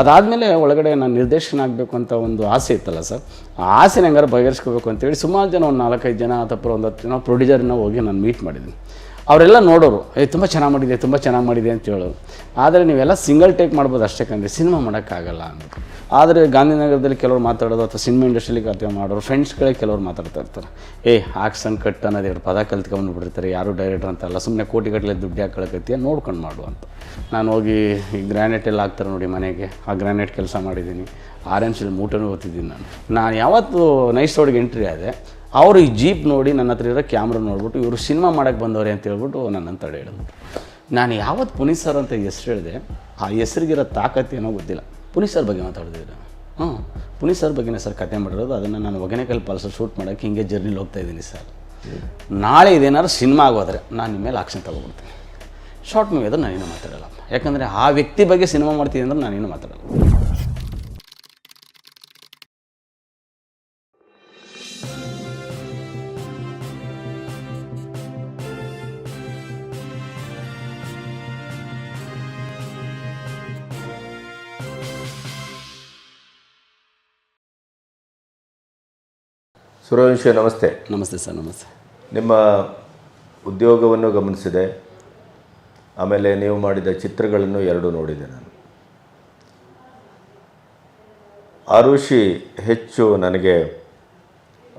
ಅದಾದಮೇಲೆ ಒಳಗಡೆ ನಾನು ನಿರ್ದೇಶನ ಆಗಬೇಕು ಅಂತ ಒಂದು ಆಸೆ ಇತ್ತಲ್ಲ ಸರ್? ಆ ಆಸೆನ ಹೆಂಗಾರು ಬಗೆಹರಿಸ್ಕೋಬೇಕು ಅಂತೇಳಿ ಸುಮಾರು ಜನ ಒಂದು ನಾಲ್ಕೈದು ಜನ ಅಥವಾ ಒಂದು ಹತ್ತು ಜನ ಪ್ರೊಡ್ಯೂಸರ್ನ ಹೋಗಿ ನಾನು ಮೀಟ್ ಮಾಡಿದ್ದೀನಿ ಅವರೆಲ್ಲ ನೋಡೋರು, ಏ, ತುಂಬ ಚೆನ್ನಾಗಿ ಮಾಡಿದೆ ತುಂಬ ಚೆನ್ನಾಗಿ ಮಾಡಿದೆ ಅಂತ ಹೇಳೋರು ಆದರೆ ನೀವೆಲ್ಲ ಸಿಂಗಲ್ ಟೇಕ್ ಮಾಡ್ಬೋದು ಅಷ್ಟೇ ಕಂದ್ರೆ ಸಿನಿಮಾ ಮಾಡೋಕ್ಕಾಗಲ್ಲ ಅಂದ್ಬಿಟ್ಟು. ಆದರೆ ಗಾಂಧಿನಗರದಲ್ಲಿ ಕೆಲವರು ಮಾತಾಡೋದು ಅಥವಾ ಸಿನಿಮಾ ಇಂಡಸ್ಟ್ರಿಯಲ್ಲಿ ಕತೆ ಮಾಡೋರು ಫ್ರೆಂಡ್ಸ್ಗಳೇ ಕೆಲವ್ರು ಮಾತಾಡ್ತಾ ಇರ್ತಾರೆ. ಏ, ಆಕ್ಸನ್ ಕಟ್ ಅನ್ನೋದು ಎರಡು ಪದ ಕಲ್ತ್ಕೊಂಡ್ಬಿಟ್ಟಿರ್ತಾರೆ ಯಾರು ಡೈರೆಕ್ಟರ್ ಅಂತಲ್ಲ ಸುಮ್ಮನೆ ಕೋಟಿಗಟ್ಟಲೆ ದುಡ್ಡು ಹಾಕೊಳಕತ್ತೀಯ ನೋಡ್ಕೊಂಡು ಮಾಡು ಅಂತ. ನಾನು ಹೋಗಿ ಈ ಗ್ರ್ಯಾನೈಟ್ ಎಲ್ಲ ಹಾಕ್ತಾರೆ ನೋಡಿ ಮನೆಗೆ, ಆ ಗ್ರ್ಯಾನೈಟ್ ಕೆಲಸ ಮಾಡಿದ್ದೀನಿ ಆರೆಂಜಲ್ಲಿ ಮೂಟನೂ ಓದ್ತಿದ್ದೀನಿ ನಾನು. ನಾನು ಯಾವತ್ತು ನೈಸ್ ರೋಡ್ಗೆ ಎಂಟ್ರಿ ಆದೆ, ಅವರು ಈ ಜೀಪ್ ನೋಡಿ ನನ್ನ ಹತ್ರ ಇರೋ ಕ್ಯಾಮ್ರಾ ನೋಡ್ಬಿಟ್ಟು, ಇವರು ಸಿನಿಮಾ ಮಾಡೋಕ್ಕೆ ಬಂದವ್ರೆ ಅಂತ ಹೇಳ್ಬಿಟ್ಟು ನನ್ನ ತಡೆ ಹೇಳಿದ್ರು ನಾನು ಯಾವತ್ತು ಪುನೀತ್ ಸರ್ ಅಂತ ಹೆಸ್ರು ಹೇಳಿದೆ, ಆ ಹೆಸ್ರಿಗಿರೋ ತಾಕತ್ತೇನೋ ಗೊತ್ತಿಲ್ಲ. ಪುನೀತ್ ಸರ್ ಬಗ್ಗೆ ಮಾತಾಡ್ತಿದ್ದೀರಾ ಹಾಂ ಪುನೀತ್ ಸರ್ ಬಗ್ಗೆನೇ ಸರ್ ಕತೆ ಮಾಡಿರೋದು, ಅದನ್ನು ನಾನು ಒಗೆನೆಕಲ್ ಪಾಲ್ಸರ್ ಶೂಟ್ ಮಾಡೋಕ್ಕೆ ಹಿಂಗೆ ಜರ್ನಿಲಿ ಹೋಗ್ತಾ ಇದ್ದೀನಿ ಸರ್. ನಾಳೆ ಇದೇನಾದ್ರು ಸಿನಿಮಾ ಆಗೋದ್ರೆ ನಾನು ನಿಮ್ಮ ಮೇಲೆ ಆಕ್ಷನ್ ತಗೊಬಿಡ್ತೀನಿ. ಶಾರ್ಟ್ ಮೂವಿ ಅದು ನಾನೇನು ಮಾತಾಡಲ್ಲ. ಯಾಕಂದರೆ ಆ ವ್ಯಕ್ತಿ ಬಗ್ಗೆ ಸಿನಿಮಾ ಮಾಡ್ತೀನಿ ಅಂದ್ರೆ ನಾನೇನು ಮಾತಾಡಲ್ಲ. ಸೂರ್ಯವಂಶಿ ನಮಸ್ತೆ. ನಮಸ್ತೆ ಸರ್ ನಮಸ್ತೆ. ನಿಮ್ಮ ಉದ್ಯೋಗವನ್ನು ಗಮನಿಸಿದೆ. ಆಮೇಲೆ ನೀವು ಮಾಡಿದ ಚಿತ್ರಗಳನ್ನು ಎರಡು ನೋಡಿದೆ ನಾನು. ಆರುಷಿ ಹೆಚ್ಚು ನನಗೆ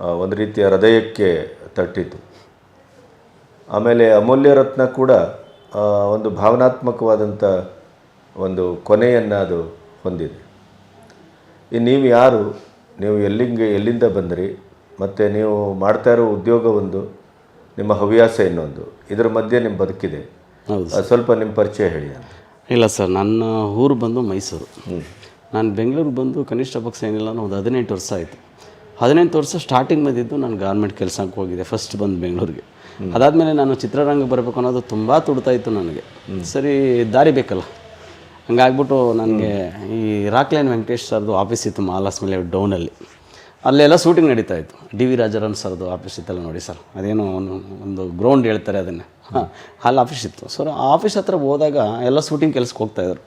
ಒಂದು ರೀತಿಯ ಹೃದಯಕ್ಕೆ ತಟ್ಟಿತು. ಆಮೇಲೆ ಅಮೂಲ್ಯ ರತ್ನ ಕೂಡ ಒಂದು ಭಾವನಾತ್ಮಕವಾದಂಥ ಒಂದು ಕೊನೆಯನ್ನು ಅದು ಹೊಂದಿದೆ. ನೀವು ಯಾರು? ನೀವು ಎಲ್ಲಿಂಗೆ ಎಲ್ಲಿಂದ ಬಂದ್ರಿ? ಮತ್ತು ನೀವು ಮಾಡ್ತಾ ಇರೋ ಉದ್ಯೋಗ ಒಂದು ನಿಮ್ಮ ಹವ್ಯಾಸ ಇನ್ನೊಂದು. ಇದರ ಮಧ್ಯೆ ನಿಮ್ಮ ಬದುಕಿದೆ. ಸ್ವಲ್ಪ ನಿಮ್ಮ ಪರಿಚಯ ಹೇಳಿ ಇಲ್ಲ ಸರ್ ನನ್ನ ಊರು ಬಂದು ಮೈಸೂರು. ನಾನು ಬೆಂಗಳೂರಿಗೆ ಬಂದು ಕನಿಷ್ಠ ಪಕ್ಷ ಏನಿಲ್ಲ ಒಂದು ಹದಿನೆಂಟು ವರ್ಷ ಆಯಿತು. ಹದಿನೆಂಟು ವರ್ಷ ಸ್ಟಾರ್ಟಿಂಗ್ ಬಂದಿದ್ದು ನಾನು ಗಾರ್ಮೆಂಟ್ ಕೆಲಸಕ್ಕೆ ಹೋಗಿದೆ ಫಸ್ಟ್ ಬಂದು ಬೆಂಗಳೂರಿಗೆ. ಅದಾದಮೇಲೆ ನಾನು ಚಿತ್ರರಂಗ ಬರಬೇಕು ಅನ್ನೋದು ತುಂಬ ತುಡ್ತಾ ಇತ್ತು ನನಗೆ. ಸರಿ ದಾರಿ ಬೇಕಲ್ಲ. ಹಂಗಾಗ್ಬಿಟ್ಟು ನನಗೆ ಈ ರಾಕ್ಲೈನ್ ವೆಂಕಟೇಶ್ ಸರ್ದು ಆಫೀಸ್ ಇತ್ತು ಮಾಲಾಸ್ ಮೇಲೆ ಡೌನಲ್ಲಿ ಅಲ್ಲೆಲ್ಲ ಶೂಟಿಂಗ್ ನಡೀತಾ ಇತ್ತು. ಡಿ ವಿ ರಾಜಾರಾಮ್ ಸರ್ದು ಆಫೀಸ್ ಇತ್ತಲ್ಲ ನೋಡಿ ಸರ್ ಅದೇನೋ ಒಂದು ಒಂದು ಗ್ರೌಂಡ್ ಹೇಳ್ತಾರೆ ಅದನ್ನು. ಹಾಂ, ಅಲ್ಲಿ ಆಫೀಸ್ ಇತ್ತು. ಸರ್ ಆಫೀಸ್ ಹತ್ರ ಹೋದಾಗ ಎಲ್ಲ ಶೂಟಿಂಗ್ ಕೆಲ್ಸಕ್ಕೆ ಹೋಗ್ತಾಯಿದ್ರು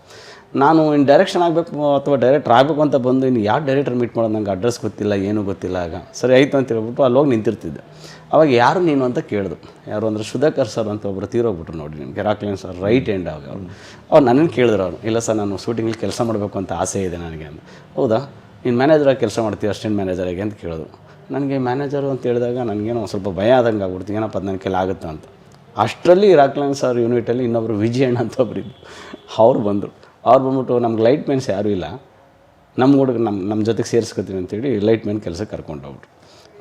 ನಾನು ಇನ್ನು ಡೈರೆಕ್ಷನ್ ಆಗಬೇಕು ಅಥವಾ ಡೈರೆಕ್ಟರ್ ಆಗಬೇಕು ಅಂತ ಬಂದು ಇನ್ನು ಯಾವ ಡೈರೆಕ್ಟರ್ ಮೀಟ್ ಮಾಡೋದು ನಂಗೆ ಅಡ್ರೆಸ್ ಗೊತ್ತಿಲ್ಲ, ಏನೂ ಗೊತ್ತಿಲ್ಲ ಆಗ. ಸರಿ, ಆಯಿತು ಅಂತ ಹೇಳ್ಬಿಟ್ಟು ಅಲ್ಲಿ ಹೋಗಿ ನಿಂತಿರ್ತಿದ್ದೆ. ಅವಾಗ ಯಾರು ನೀನು ಅಂತ ಕೇಳಿದ್ರು ಯಾರು ಅಂದರೆ ಸುಧಾಕರ್ ಸರ್ ಅಂತ ಒಬ್ಬರು ತೀರೋಗ್ಬಿಟ್ರು ನೋಡಿ ನಿಮಗೆ. ರಾಕ್ಲೈನ್ ಸರ್ ರೈಟ್ ಎಂಡ್ ಆಗ ಅವರು. ಅವ್ರು ನನ್ನನ್ನು ಕೇಳಿದ್ರು ಅವರು. ಇಲ್ಲ ಸರ್ ನಾನು ಶೂಟಿಂಗಲ್ಲಿ ಕೆಲಸ ಮಾಡಬೇಕು ಅಂತ ಆಸೆ ಇದೆ ನನಗೆ ಅಂತ. ಹೌದಾ? ನೀನು ಮ್ಯಾನೇಜರಾಗಿ ಕೆಲಸ ಮಾಡ್ತೀವಿ ಅಸಿಸ್ಟೆಂಟ್ ಮ್ಯಾನೇಜರಾಗಿ ಅಂತ ಕೇಳಿದ್ರು. ನನಗೆ ಮ್ಯಾನೇಜರು ಅಂತ ಹೇಳಿದಾಗ ನನಗೇನೋ ಸ್ವಲ್ಪ ಭಯ ಆದಂಗೆ ಆಗ್ಬಿಡ್ತು. ಏನಪ್ಪ ಅದು ಕೈಲಿ ಆಗುತ್ತಾ ಅಂತ. ಅಷ್ಟರಲ್ಲಿ ರಾಕ್ಲೈನ್ ಸರ್ ಯೂನಿಟಲ್ಲಿ ಇನ್ನೊಬ್ಬರು ವಿಜಯಣ್ಣ ಅಂತ ಒಬ್ಬರಿದ್ದು ಅವ್ರು ಬಂದರು. ಅವ್ರು ಬಂದ್ಬಿಟ್ಟು ನಮ್ಗೆ ಲೈಟ್ ಮೆನ್ಸ್ ಯಾರೂ ಇಲ್ಲ. ನಮ್ಮ ಹುಡುಗ ನಮ್ಮ ನಮ್ಮ ಜೊತೆಗೆ ಸೇರಿಸ್ಕೊತೀವಿ ಅಂತೇಳಿ ಲೈಟ್ ಮ್ಯಾನ್ ಕೆಲಸಕ್ಕೆ ಕರ್ಕೊಂಡು ಹೋಗ್ಬಿಟ್ರು.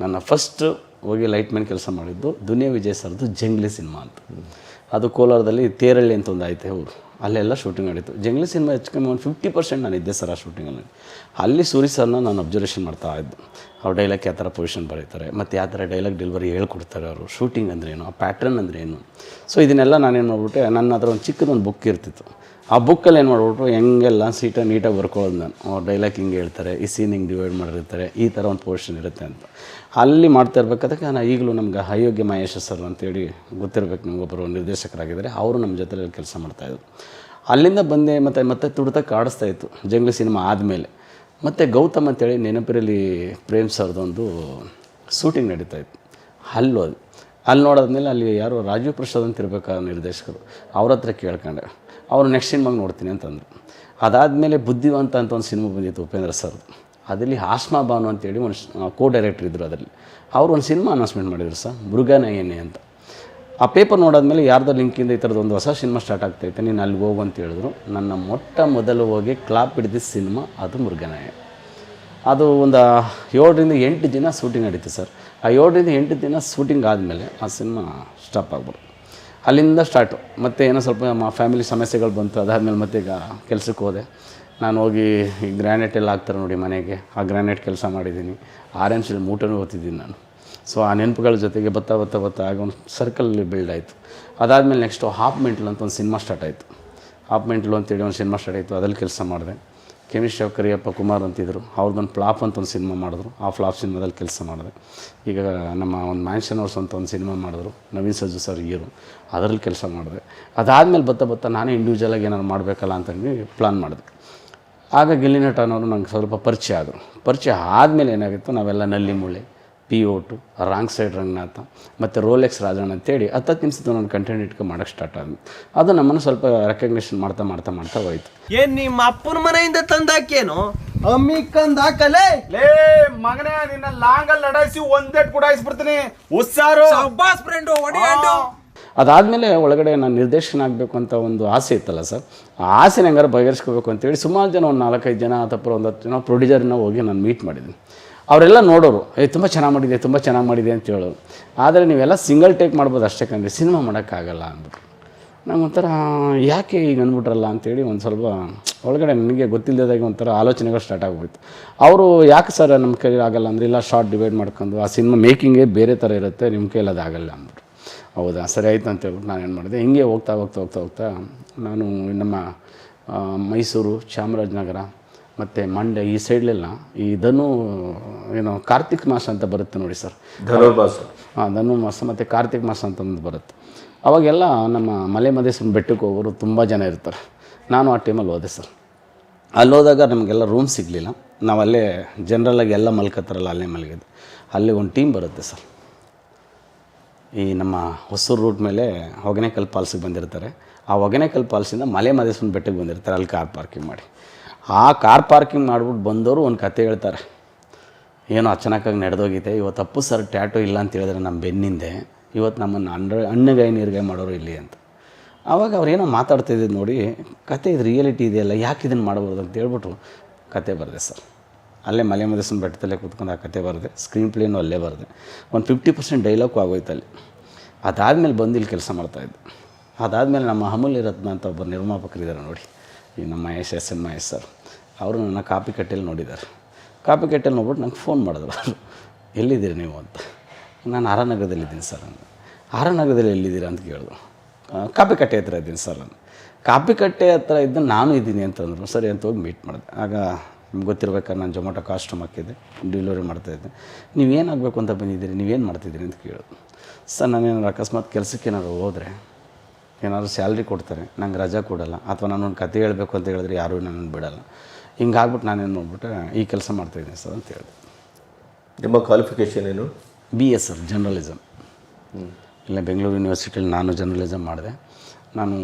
ನನ್ನ ಫಸ್ಟ್ ಹೋಗಿ ಲೈಟ್ ಮ್ಯಾನ್ ಕೆಲಸ ಮಾಡಿದ್ದು ದುನಿಯಾ ವಿಜಯ್ ಸರ್ದು ಜಂಗ್ಲಿ ಸಿನಿಮಾ ಅಂತ. ಅದು ಕೋಲಾರದಲ್ಲಿ ತೇರಳ್ಳಿ ಅಂತ ಒಂದು ಆಯ್ತು. ಅವರು ಅಲ್ಲೆಲ್ಲ ಶೂಟಿಂಗ್ ನಡೀತು. ಜಂಗ್ಲಿ ಸಿನಿಮಾ ಹೆಚ್ಚು ಕಮ್ಮಿ ಒಂದು ಫಿಫ್ಟಿ ಪರ್ಸೆಂಟ್ ನಾನು ಇದ್ದೆ ಸರ್ ಆ ಶೂಟಿಂಗಲ್ಲಿ ಅಲ್ಲಿ ಸೂರಿ ಸರ್ನ ನಾನು ಅಬ್ಸರ್ವೇಷನ್ ಮಾಡ್ತಾ ಇದ್ದೆ. ಅವ್ರ ಡೈಲಾಗ್ ಯಾವ ಥರ ಪೊಸಿಷನ್ ಬರೀತಾರೆ, ಮತ್ತು ಯಾವ ಥರ ಡೈಲಾಗ್ ಡೆಲಿವರಿ ಹೇಳ್ಕೊಡ್ತಾರೆ ಅವರು ಶೂಟಿಂಗ್ ಅಂದರೆ ಏನು, ಆ ಪ್ಯಾಟ್ರನ್ ಅಂದರೆ ಏನು. ಸೊ ಇದನ್ನೆಲ್ಲ ನಾನೇನು ಮಾಡಿಬಿಟ್ಟೆ, ನನ್ನ ಹತ್ರ ಒಂದು ಚಿಕ್ಕದೊಂದು ಬುಕ್ ಇರ್ತಿತ್ತು. ಆ ಬುಕ್ಕಲ್ಲಿ ಏನು ಮಾಡ್ಬಿಟ್ರು, ಹೆಂಗೆಲ್ಲ ಸೀಟಾಗಿ ನೀಟಾಗಿ ಬರ್ಕೊಳ್ಳೋದು ನಾನು. ಅವ್ರ ಡೈಲಾಗ್ ಹಿಂಗೆ ಹೇಳ್ತಾರೆ, ಈ ಸೀನ್ ಹಿಂಗೆ ಡಿವೈಡ್ ಮಾಡಿರ್ತಾರೆ, ಈ ಥರ ಒಂದು ಪೊಸಿಷನ್ ಇರುತ್ತೆ ಅಂತ. ಅಲ್ಲಿ ಮಾಡ್ತಾ ಇರ್ಬೇಕಾದಾಗ ನಾನು ಈಗಲೂ ನಮ್ಗೆ ಅಯೋಗ್ಯ ಮಹೇಶ ಸರ್ ಅಂತೇಳಿ ಗೊತ್ತಿರಬೇಕು ನಮಗೊಬ್ಬರು ನಿರ್ದೇಶಕರಾಗಿದ್ದಾರೆ, ಅವರು ನಮ್ಮ ಜೊತೆಲಿ ಕೆಲಸ ಮಾಡ್ತಾಯಿದ್ರು ಅಲ್ಲಿಂದ ಬಂದೆ, ಮತ್ತು ಮತ್ತೆ ತುಡ್ತಾ ಕಾಡಿಸ್ತಾ ಇತ್ತು, ಜಂಗ್ಲಿ ಸಿನಿಮಾ ಆದಮೇಲೆ. ಮತ್ತು ಗೌತಮ್ ಅಂತೇಳಿ ನೆನಪಿರಲಿ ಪ್ರೇಮ್ ಸರ್ದೊಂದು ಶೂಟಿಂಗ್ ನಡೀತಾ ಇತ್ತು. ಅಲ್ಲಿ ಅಲ್ಲಿ ನೋಡಾದ್ಮೇಲೆ ಅಲ್ಲಿ ಯಾರೋ ರಾಜೀವ್ ಪ್ರಸಾದ್ ಅಂತ ಇರ್ಬೇಕು ನಿರ್ದೇಶಕರು, ಅವ್ರ ಹತ್ರ ಕೇಳ್ಕೊಂಡೆ. ಅವರು ನೆಕ್ಸ್ಟ್ ಸಿನಿಮಾಗೆ ನೋಡ್ತೀನಿ ಅಂತಂದರು. ಅದಾದಮೇಲೆ ಬುದ್ಧಿವಂತ ಅಂತ ಒಂದು ಸಿನಿಮಾ ಬಂದಿತ್ತು ಉಪೇಂದ್ರ ಸರ್. ಅದರಲ್ಲಿ ಹಾಸ್ಮಾ ಭಾನು ಅಂತೇಳಿ ಒಂದು ಕೋ ಡೈರೆಕ್ಟ್ರ್ ಇದ್ದರು ಅದರಲ್ಲಿ. ಅವರು ಒಂದು ಸಿನಿಮಾ ಅನೌನ್ಸ್ಮೆಂಟ್ ಮಾಡಿದ್ರು ಸರ್, ಮೃಗನಯನೆ ಅಂತ. ಆ ಪೇಪರ್ ನೋಡಾದ್ಮೇಲೆ ಯಾರ್ದೋ ಲಿಂಕಿಂದ ಈ ಥರದ್ದು ಒಂದು ಹೊಸ ಸಿನಿಮಾ ಸ್ಟಾರ್ಟ್ ಆಗ್ತೈತೆ ನೀನು ಅಲ್ಲಿ ಹೋಗು ಅಂತ ಹೇಳಿದ್ರು. ನನ್ನ ಮೊಟ್ಟ ಮೊದಲು ಹೋಗಿ ಕ್ಲಾಪ್ ಹಿಡಿದ ಸಿನಿಮಾ ಅದು ಮೃಗನಾಯ ಅದು ಒಂದು ಏಳರಿಂದ ಎಂಟು ದಿನ ಶೂಟಿಂಗ್ ನಡೀತು ಸರ್. ಆ ಏಳರಿಂದ ಎಂಟು ದಿನ ಶೂಟಿಂಗ್ ಆದಮೇಲೆ ಆ ಸಿನಿಮಾ ಸ್ಟಾಪ್ ಆಗ್ಬಿಡ್ತು. ಅಲ್ಲಿಂದ ಸ್ಟಾರ್ಟು ಮತ್ತು ಏನೋ ಸ್ವಲ್ಪ ನಮ್ಮ ಫ್ಯಾಮಿಲಿ ಸಮಸ್ಯೆಗಳು ಬಂತು. ಅದಾದಮೇಲೆ ಮತ್ತೆ ಈಗ ಕೆಲಸಕ್ಕೆ ಹೋದೆ. ನಾನು ಹೋಗಿ ಈ ಗ್ರ್ಯಾನೈಟ್ ಎಲ್ಲ ಹಾಕ್ತಾರೆ ನೋಡಿ ಮನೆಗೆ. ಆ ಗ್ರ್ಯಾನೈಟ್ ಕೆಲಸ ಮಾಡಿದ್ದೀನಿ ಆರೆಂಜಲ್ಲಿ ಮೂಟನೂ ಓದ್ತಿದ್ದೀನಿ ನಾನು. ಸೊ ಆ ನೆನಪುಗಳ ಜೊತೆಗೆ ಬತ್ತಾ ಬತ್ತಾ ಬತ್ತಾ ಆಗ ಒಂದು ಸರ್ಕಲಲ್ಲಿ ಬಿಲ್ಡ್ ಆಯಿತು. ಅದಾದಮೇಲೆ ನೆಕ್ಸ್ಟು ಹಾಫ್ ಮೆಂಟ್ಲ್ ಅಂತ ಒಂದು ಸಿನಿಮಾ ಸ್ಟಾರ್ಟ್ ಆಯಿತು. ಹಾಫ್ ಮೆಂಟ್ಲು ಅಂತೇಳಿ ಒಂದು ಸಿನಿಮಾ ಸ್ಟಾರ್ಟ್ ಆಯಿತು. ಅದರಲ್ಲಿ ಕೆಲಸ ಮಾಡಿದೆ. ಕೆಮಿಸ್ಟ್ರಿ ಕರಿಯಪ್ಪ ಕುಮಾರ್ ಅಂತಿದ್ದರು ಅವ್ರದ್ದೊಂದು ಫ್ಲಾಪ್ ಅಂತ ಒಂದು ಸಿನಿಮಾ ಮಾಡಿದ್ರು. ಆ ಫ್ಲಾಪ್ ಸಿನಿಮಾದಲ್ಲಿ ಕೆಲಸ ಮಾಡಿದೆ. ಈಗ ನಮ್ಮ ಒಂದು ಮ್ಯಾನ್ಷನ್ ಅಂತ ಒಂದು ಸಿನಿಮಾ ಮಾಡಿದ್ರು. ನವೀನ್ ಸಜ್ಜು ಸರ್ ಹೀರೋ ಅದರಲ್ಲಿ ಕೆಲಸ ಮಾಡಿದೆ. ಅದಾದಮೇಲೆ ಬತ್ತಾ ಬತ್ತಾ ನಾನೇ ಇಂಡಿವಿಜುವಲಾಗಿ ಏನಾದ್ರು ಮಾಡಬೇಕಲ್ಲ ಅಂತಂದು ಪ್ಲಾನ್ ಮಾಡಿದೆ. ಆಗ ಗಿಲ್ಲಿ ನಟನವರು ನಂಗೆ ಸ್ವಲ್ಪ ಪರಿಚಯ ಆದರು. ಪರಿಚಯ ಆದಮೇಲೆ ಏನಾಗಿತ್ತು? ನಾವೆಲ್ಲ ನಲ್ಲಿ ಮೂಳೆ ಪಿ ಓಟು ರಾಂಗ್ ಸೈಡ್ ರಂಗನಾಥ ಮತ್ತು ರೋಲೆಕ್ಸ್ ರಾಜಣ್ಣ ಅಂತೇಳಿ ಹತ್ತತ್ತು ನಿಮಿಷದ ನಾನು ಕಂಟೆಂಟ್ ಇಟ್ಕೊಂಡು ಮಾಡೋಕ್ಕೆ ಸ್ಟಾರ್ಟ್ ಆದ್ವಿ ಅದು ನಮ್ಮನ್ನು ಸ್ವಲ್ಪ ರೆಕಗ್ನಿಷನ್ ಮಾಡ್ತಾ ಮಾಡ್ತಾ ಮಾಡ್ತಾ ಹೋಯ್ತು. ಏನ್ ನಿಮ್ಮ ಅಪ್ಪನ ಮನೆಯಿಂದ ತಂದಾಕೇನು? ಅಮ್ಮಿ ಕಂದಾಕಲೆ ಲೇ ಮಗನೇ ನಿನ್ನ ಲಾಂಗಲ್ಲಿ ಲಡಾಯಿಸಿ ಒಂದೇಟ್ ಗುಡಾಯಿಸ್ಬಿಡ್ತೀನಿ ಹುಸ್ಸಾರು ಅಬ್ಬಾಸ್ ಫ್ರೆಂಡು ಹೊಡಿಯಂಡು ಅದಾದಮೇಲೆ ಒಳಗಡೆ ನಾನು ನಿರ್ದೇಶನ ಆಗಬೇಕು ಅಂತ ಒಂದು ಆಸೆ ಇತ್ತಲ್ಲ ಸರ್. ಆ ಆಸೆನ ಹೆಂಗಾರು ಬಗೆಹರಿಸ್ಕೋಬೇಕು ಅಂತೇಳಿ ಸುಮಾರು ಜನ ಒಂದು ನಾಲ್ಕೈದು ಜನ ಅಥವಾ ಒಂದು ಹತ್ತು ಜನ ಪ್ರೊಡ್ಯೂಸರ್ನ ಹೋಗಿ ನಾನು ಮೀಟ್ ಮಾಡಿದ್ದೀನಿ ಅವರೆಲ್ಲ ನೋಡೋರು, ಏ, ತುಂಬ ಚೆನ್ನಾಗಿ ಮಾಡಿದೆ, ತುಂಬ ಚೆನ್ನಾಗಿ ಮಾಡಿದೆ ಅಂತ ಹೇಳೋರು. ಆದರೆ ನೀವೆಲ್ಲ ಸಿಂಗಲ್ ಟೇಕ್ ಮಾಡ್ಬೋದು ಅಷ್ಟೇ ಕಂಡ್ರೆ ಸಿನಿಮಾ ಮಾಡೋಕ್ಕಾಗಲ್ಲ ಅಂದ್ಬಿಟ್ಟು. ನಂಗೆ ಒಂಥರ ಯಾಕೆ ಈಗ ಅಂದ್ಬಿಟ್ರಲ್ಲ? ಅಂತೇಳಿ ಒಂದು ಸ್ವಲ್ಪ ಒಳಗಡೆ ನನಗೆ ಗೊತ್ತಿಲ್ಲದಾಗ ಒಂಥರ ಆಲೋಚನೆಗಳು ಸ್ಟಾರ್ಟ್ ಆಗೋಯ್ತು ಅವರು, ಯಾಕೆ ಸರ್ ನಮ್ಮ ಕೈಲಿ ಆಗಲ್ಲ ಅಂದರೆ ಇಲ್ಲ ಶಾರ್ಟ್ ಡಿವೈಡ್ ಮಾಡ್ಕೊಂಡು ಆ ಸಿನಿಮಾ ಮೇಕಿಂಗೇ ಬೇರೆ ಥರ ಇರುತ್ತೆ ನಿಮ್ಮ ಕೈಯಲ್ಲಿ ಅದಾಗಲ್ಲ ಅಂದ್ಬಿಟ್ಟು. ಹೌದಾ, ಸರಿ ಆಯ್ತು ಅಂತ ಹೇಳ್ಬಿಟ್ಟು ನಾನು ಏನು ಮಾಡಿದೆ, ಹಿಂಗೆ ಹೋಗ್ತಾ ಹೋಗ್ತಾ ಹೋಗ್ತಾ ಹೋಗ್ತಾ ನಾನು ನಮ್ಮ ಮೈಸೂರು ಚಾಮರಾಜನಗರ ಮತ್ತು ಮಂಡ್ಯ ಈ ಸೈಡ್ಲೆಲ್ಲ ಈ ಧನು ಏನು ಕಾರ್ತಿಕ್ ಮಾಸ ಅಂತ ಬರುತ್ತೆ ನೋಡಿ ಸರ್. ಧನುರ್ಮಾಸ ಹಾಂ ಧನುರ್ಮಾಸ ಮಾಸ ಮತ್ತು ಕಾರ್ತಿಕ್ ಮಾಸ ಅಂತ ಒಂದು ಬರುತ್ತೆ. ಅವಾಗೆಲ್ಲ ನಮ್ಮ ಮಲೆ ಮದೇಶ್ವರನ ಬೆಟ್ಟಕ್ಕೆ ಹೋಗೋರು ತುಂಬ ಜನ ಇರ್ತಾರೆ. ನಾನು ಆ ಟೈಮಲ್ಲಿ ಹೋದೆ ಸರ್. ಅಲ್ಲಿ ಹೋದಾಗ ನಮಗೆಲ್ಲ ರೂಮ್ ಸಿಗಲಿಲ್ಲ. ನಾವು ಅಲ್ಲೇ ಜನರಲ್ಲಾಗಿ ಎಲ್ಲ ಮಲ್ಕೋತಾರಲ್ಲ ಅಲ್ಲೇ ಮಲಗಿದ್ದು. ಅಲ್ಲಿ ಒಂದು ಟೀಮ್ ಬರುತ್ತೆ ಸರ್. ಈ ನಮ್ಮ ಹೊಸೂರು ರೂಟ್ ಮೇಲೆ ಹೊಗೆನೇಕಲ್ ಪಾಲ್ಸಿಗೆ ಬಂದಿರ್ತಾರೆ. ಆ ಹೊಗನೇಕಲ್ ಪಾಲ್ಸಿಂದ ಮಲೆ ಮದೇಶ್ವರನ ಬೆಟ್ಟಕ್ಕೆ ಬಂದಿರ್ತಾರೆ. ಅಲ್ಲಿ ಕಾರ್ ಪಾರ್ಕಿಂಗ್ ಮಾಡಿ. ಆ ಕಾರ್ ಪಾರ್ಕಿಂಗ್ ಮಾಡ್ಬಿಟ್ಟು ಬಂದವರು ಒಂದು ಕತೆ ಹೇಳ್ತಾರೆ. ಏನೋ ಅಚಾನಕ್ಕಾಗಿ ನಡೆದೋಗಿದೆ ಇವತ್ತು ಅಪ್ಪು ಸರ್, ಟ್ಯಾಟೋ ಇಲ್ಲ ಅಂತ ಹೇಳಿದ್ರೆ ನಮ್ಮ ಬೆನ್ನಿಂದೆ ಇವತ್ತು ನಮ್ಮನ್ನು ಅಂಡ್ರ ಹಣ್ಣುಗಾಯಿ ನೀರುಗಾಯಿ ಮಾಡೋರು ಇಲ್ಲಿ ಅಂತ. ಆವಾಗ ಅವ್ರೇನೋ ಮಾತಾಡ್ತಿದ್ದು ನೋಡಿ, ಕತೆ ಇದು ರಿಯಾಲಿಟಿ ಇದೆಯಲ್ಲ, ಯಾಕೆ ಇದನ್ನು ಮಾಡ್ಬೋದು ಅಂತ ಹೇಳ್ಬಿಟ್ಟು ಕತೆ ಬರೆದೆ ಸರ್. ಅಲ್ಲೇ ಮಲೆ ಮದೇಶನ ಬೆಟ್ಟದಲ್ಲೇ ಕೂತ್ಕೊಂಡು ಆ ಕತೆ ಬರೆದೆ ಸ್ಕ್ರೀನ್ ಪ್ಲೇನು ಅಲ್ಲೇ ಬರೆದೆ. ಒಂದು ಫಿಫ್ಟಿ ಪರ್ಸೆಂಟ್ ಡೈಲಾಗು ಆಗೋಯ್ತು ಅಲ್ಲಿ. ಅದಾದಮೇಲೆ ಬಂದು ಇಲ್ಲಿ ಕೆಲಸ ಮಾಡ್ತಾಯಿದ್ದೆ ಅದಾದಮೇಲೆ ನಮ್ಮ ಅಮೂಲ್ಯ ರತ್ನ ಅಂತ ಒಬ್ಬ ನಿರ್ಮಾಪಕರಿದ್ದಾರೆ ನೋಡಿ, ಈ ನಮ್ಮ Mahesh S N Mahesh sir. ಅವರು ನನ್ನ ಕಾಪಿ ಕಟ್ಟೆಯಲ್ಲಿ ನೋಡಿದ್ದಾರೆ ಕಾಪಿ ಕಟ್ಟೆಯಲ್ಲಿ ನೋಡ್ಬಿಟ್ಟು ನಂಗೆ ಫೋನ್ ಮಾಡಿದ್ರು. ಅವರು ಎಲ್ಲಿದ್ದೀರಿ ನೀವು ಅಂತ. ನಾನು ಆರನಗರದಲ್ಲಿದ್ದೀನಿ ಸರ್ ಅಂತ ಆರನಗರದಲ್ಲಿ ಎಲ್ಲಿದ್ದೀರಾ ಅಂತ ಕೇಳಿದ್ರು. "ಆ, ಕಾಪಿ ಕಟ್ಟೆ ಹತ್ರ ಇದ್ದೀನಿ ಸರ್ ಅಂತ ಕಾಪಿ ಕಟ್ಟೆ ಹತ್ರ ಇದ್ದು ನಾನು ಇದ್ದೀನಿ ಅಂತಂದ್ರು ಸರಿ ಅಂತ ಹೋಗಿ ಮೀಟ್ ಮಾಡಿದೆ. ಆಗ ನಿಮ್ಗೆ ಗೊತ್ತಿರ್ಬೇಕಾದ್ರೆ ನಾನು ಜೊಮೊಟೊ ಕಾಸ್ಟ್ಯೂಮ್ ಹಾಕಿದ್ದೆ ಡೆಲಿವರಿ ಮಾಡ್ತಾಯಿದ್ದೆ ನೀವೇನಾಗಬೇಕು ಅಂತ ಬಂದಿದ್ದೀರಿ? ನೀವೇನು ಮಾಡ್ತಿದ್ದೀರಿ ಅಂತ ಕೇಳೋದು ಸರ್ ನಾನೇನಾದ್ರು ಅಕಸ್ಮಾತ್ ಕೆಲಸಕ್ಕೆ ಏನಾದ್ರು ಹೋದರೆ ಏನಾದರೂ ಸ್ಯಾಲ್ರಿ ಕೊಡ್ತಾರೆ ನಂಗೆ ರಜಾ ಕೊಡಲ್ಲ ಅಥವಾ ನಾನೊಂದು ಕತೆ ಹೇಳಬೇಕು ಅಂತ ಹೇಳಿದ್ರೆ ಯಾರೂ ನನ್ನನ್ನು ಬಿಡಲ್ಲ. ಹಿಂಗಾಗ್ಬಿಟ್ಟು ನಾನೇನು ನೋಡ್ಬಿಟ್ಟು ಈ ಕೆಲಸ ಮಾಡ್ತಾಯಿದ್ದೀನಿ ಸರ್ ಅಂತ ಹೇಳಿದೆ. ನಿಮ್ಮ ಕ್ವಾಲಿಫಿಕೇಷನ್ ಏನು? ಬಿ ಎಸ್ ಸರ್ ಜರ್ನಲಿಸಮ್ ಇಲ್ಲ ಬೆಂಗಳೂರು ಯೂನಿವರ್ಸಿಟಿಯಲ್ಲಿ ನಾನು ಜರ್ನಲಿಸಮ್ ಮಾಡಿದೆ. ನಾನು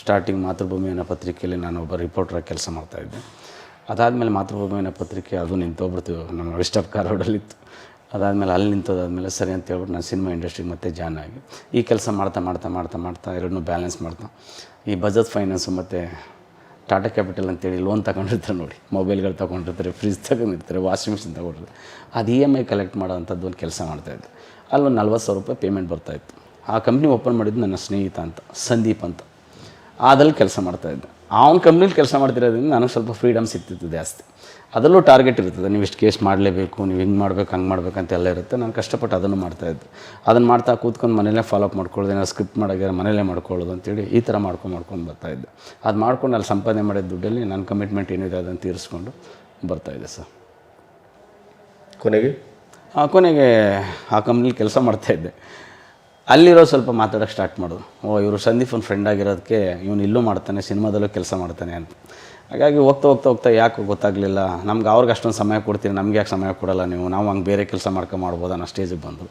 ಸ್ಟಾರ್ಟಿಂಗ್ ಮಾತೃಭೂಮಿ ಅನ್ನೋ ಪತ್ರಿಕೆಯಲ್ಲಿ ನಾನು ಒಬ್ಬ ರಿಪೋರ್ಟ್ರಾಗಿ ಕೆಲಸ ಮಾಡ್ತಾಯಿದ್ದೆ ಅದಾದಮೇಲೆ ಮಾತೃಭೂಮಿ ಅನ್ನೋ ಪತ್ರಿಕೆ ಅದು ನಿಂತೋಗ್ಬಿಡ್ತೀವಿ ನಮ್ಮ ವೆಸ್ಟ್ ಆಫ್ ಕಾರೋಡಲ್ಲಿತ್ತು ಅದಾದಮೇಲೆ ಅಲ್ಲಿ ನಿಂತೋದಾದಮೇಲೆ ಸರಿ ಅಂತ ಹೇಳ್ಬಿಟ್ಟು ನಾನು ಸಿನಿಮಾ ಇಂಡಸ್ಟ್ರಿಗೆ ಮತ್ತೆ ಜಾಯ್ನ್ ಆಗಿ. ಈ ಕೆಲಸ ಮಾಡ್ತಾ ಮಾಡ್ತಾ ಮಾಡ್ತಾ ಮಾಡ್ತಾ ಎರಡನ್ನೂ ಬ್ಯಾಲೆನ್ಸ್ ಮಾಡ್ತಾ ಈ ಬಜಾಜ್ ಫೈನಾನ್ಸು ಮತ್ತು ಟಾಟಾ ಕ್ಯಾಪಿಟಲ್ ಅಂತೇಳಿ ಲೋನ್ ತಗೊಂಡಿರ್ತಾರೆ ನೋಡಿ. ಮೊಬೈಲ್ಗಳು ತೊಗೊಂಡಿರ್ತಾರೆ ಫ್ರಿಜ್ ತಗೊಂಡಿರ್ತಾರೆ ವಾಷಿಂಗ್ ಮಿಷಿನ್ ತಗೊಂಡಿರ್ತಾರೆ. ಅದು ಇ ಎಂ ಐ ಕಲೆಕ್ಟ್ ಮಾಡೋವಂಥದ್ದು ಒಂದು ಕೆಲಸ ಮಾಡ್ತಾಯಿದ್ದೆ ಒಂದು ನಲ್ವತ್ತು ಸಾವಿರ ರೂಪಾಯಿ ಪೇಮೆಂಟ್ ಬರ್ತಾಯಿತ್ತು ಆ ಕಂಪ್ನಿ ಓಪನ್ ಮಾಡಿದ್ದು ನನ್ನ ಸ್ನೇಹಿತ ಅಂತ, ಸಂದೀಪ್ ಅಂತ. ಅದ್ರಲ್ಲಿ ಕೆಲಸ ಮಾಡ್ತಾಯಿದ್ದೆ ಅವನ ಕಂಪ್ನಿಲಿ ಕೆಲಸ ಮಾಡ್ತಿರೋದ್ರಿಂದ ನನಗೆ ಸ್ವಲ್ಪ ಫ್ರೀಡಮ್ ಸಿಗ್ತಿತ್ತು ಜಾಸ್ತಿ. ಅದರಲ್ಲೂ ಟಾರ್ಗೆಟ್ ಇರ್ತದೆ. ನೀವು ಇಷ್ಟು ಕೇಸ್ ಮಾಡಲೇಬೇಕು ನೀವು ಹಿಂಗೆ ಮಾಡ್ಬೇಕು ಹಂಗೆ ಮಾಡ್ಬೇಕು ಅಂತ ಎಲ್ಲ ಇರುತ್ತೆ. ನಾನು ಕಷ್ಟಪಟ್ಟು ಅದನ್ನು ಮಾಡ್ತಾಯಿದ್ದೆ ಅದನ್ನು ಮಾಡ್ತಾ ಕೂತ್ಕೊಂಡು ಮನೇಲೇ ಫಾಲೋಅಪ್ ಮಾಡ್ಕೊಳ್ಳೋದು ಏನಾದ್ರು ಸ್ಕ್ರಿಪ್ಟ್ ಮಾಡೋಕೆ ಮನೆಯಲ್ಲೇ ಮಾಡ್ಕೊಳ್ಳೋದು ಅಂತೇಳಿ ಈ ಥರ ಮಾಡ್ಕೊಂಡು ಮಾಡ್ಕೊಂಡು ಬರ್ತಾಯಿದ್ದೆ ಅದು ಮಾಡ್ಕೊಂಡು ಅಲ್ಲಿ ಸಂಪಾದನೆ ಮಾಡಿದ ದುಡ್ಡಲ್ಲಿ ನನ್ನ ಕಮಿಟ್ಮೆಂಟ್ ಏನಿದೆ ಅದನ್ನು ತೀರಿಸ್ಕೊಂಡು ಬರ್ತಾಯಿದ್ದೆ ಸರ್. ಕೊನೆಗೆ? ಆ ಕೊನೆಗೆ ಆ ಕಂಪ್ನಿಲಿ ಕೆಲಸ ಮಾಡ್ತಾಯಿದ್ದೆ ಅಲ್ಲಿರೋ ಸ್ವಲ್ಪ ಮಾತಾಡೋಕ್ಕೆ ಸ್ಟಾರ್ಟ್ ಮಾಡೋದು. ಓ ಇವರು ಸಂದೀಪ್ ಒಂದು ಫ್ರೆಂಡ್ ಆಗಿರೋದಕ್ಕೆ ಇವನು ಇಲ್ಲೂ ಮಾಡ್ತಾನೆ ಸಿನಿಮಾದಲ್ಲೂ ಕೆಲಸ ಮಾಡ್ತಾನೆ ಅಂತ. ಹಾಗಾಗಿ ಹೋಗ್ತಾ ಹೋಗ್ತಾ ಹೋಗ್ತಾ ಯಾಕೆ ಗೊತ್ತಾಗಲಿಲ್ಲ. ನಮ್ಗೆ ಅವ್ರಿಗೆ ಅಷ್ಟೊಂದು ಸಮಯ ಕೊಡ್ತೀರಿ ನಮ್ಗೆ ಯಾಕೆ ಸಮಯ ಕೊಡಲ್ಲ ನೀವು? ನಾವು ಹಂಗೆ ಬೇರೆ ಕೆಲಸ ಮಾಡ್ಕೊಂಡು ಮಾಡ್ಬೋದು ಅನ್ನೋ ಸ್ಟೇಜಿಗೆ ಬಂದರು.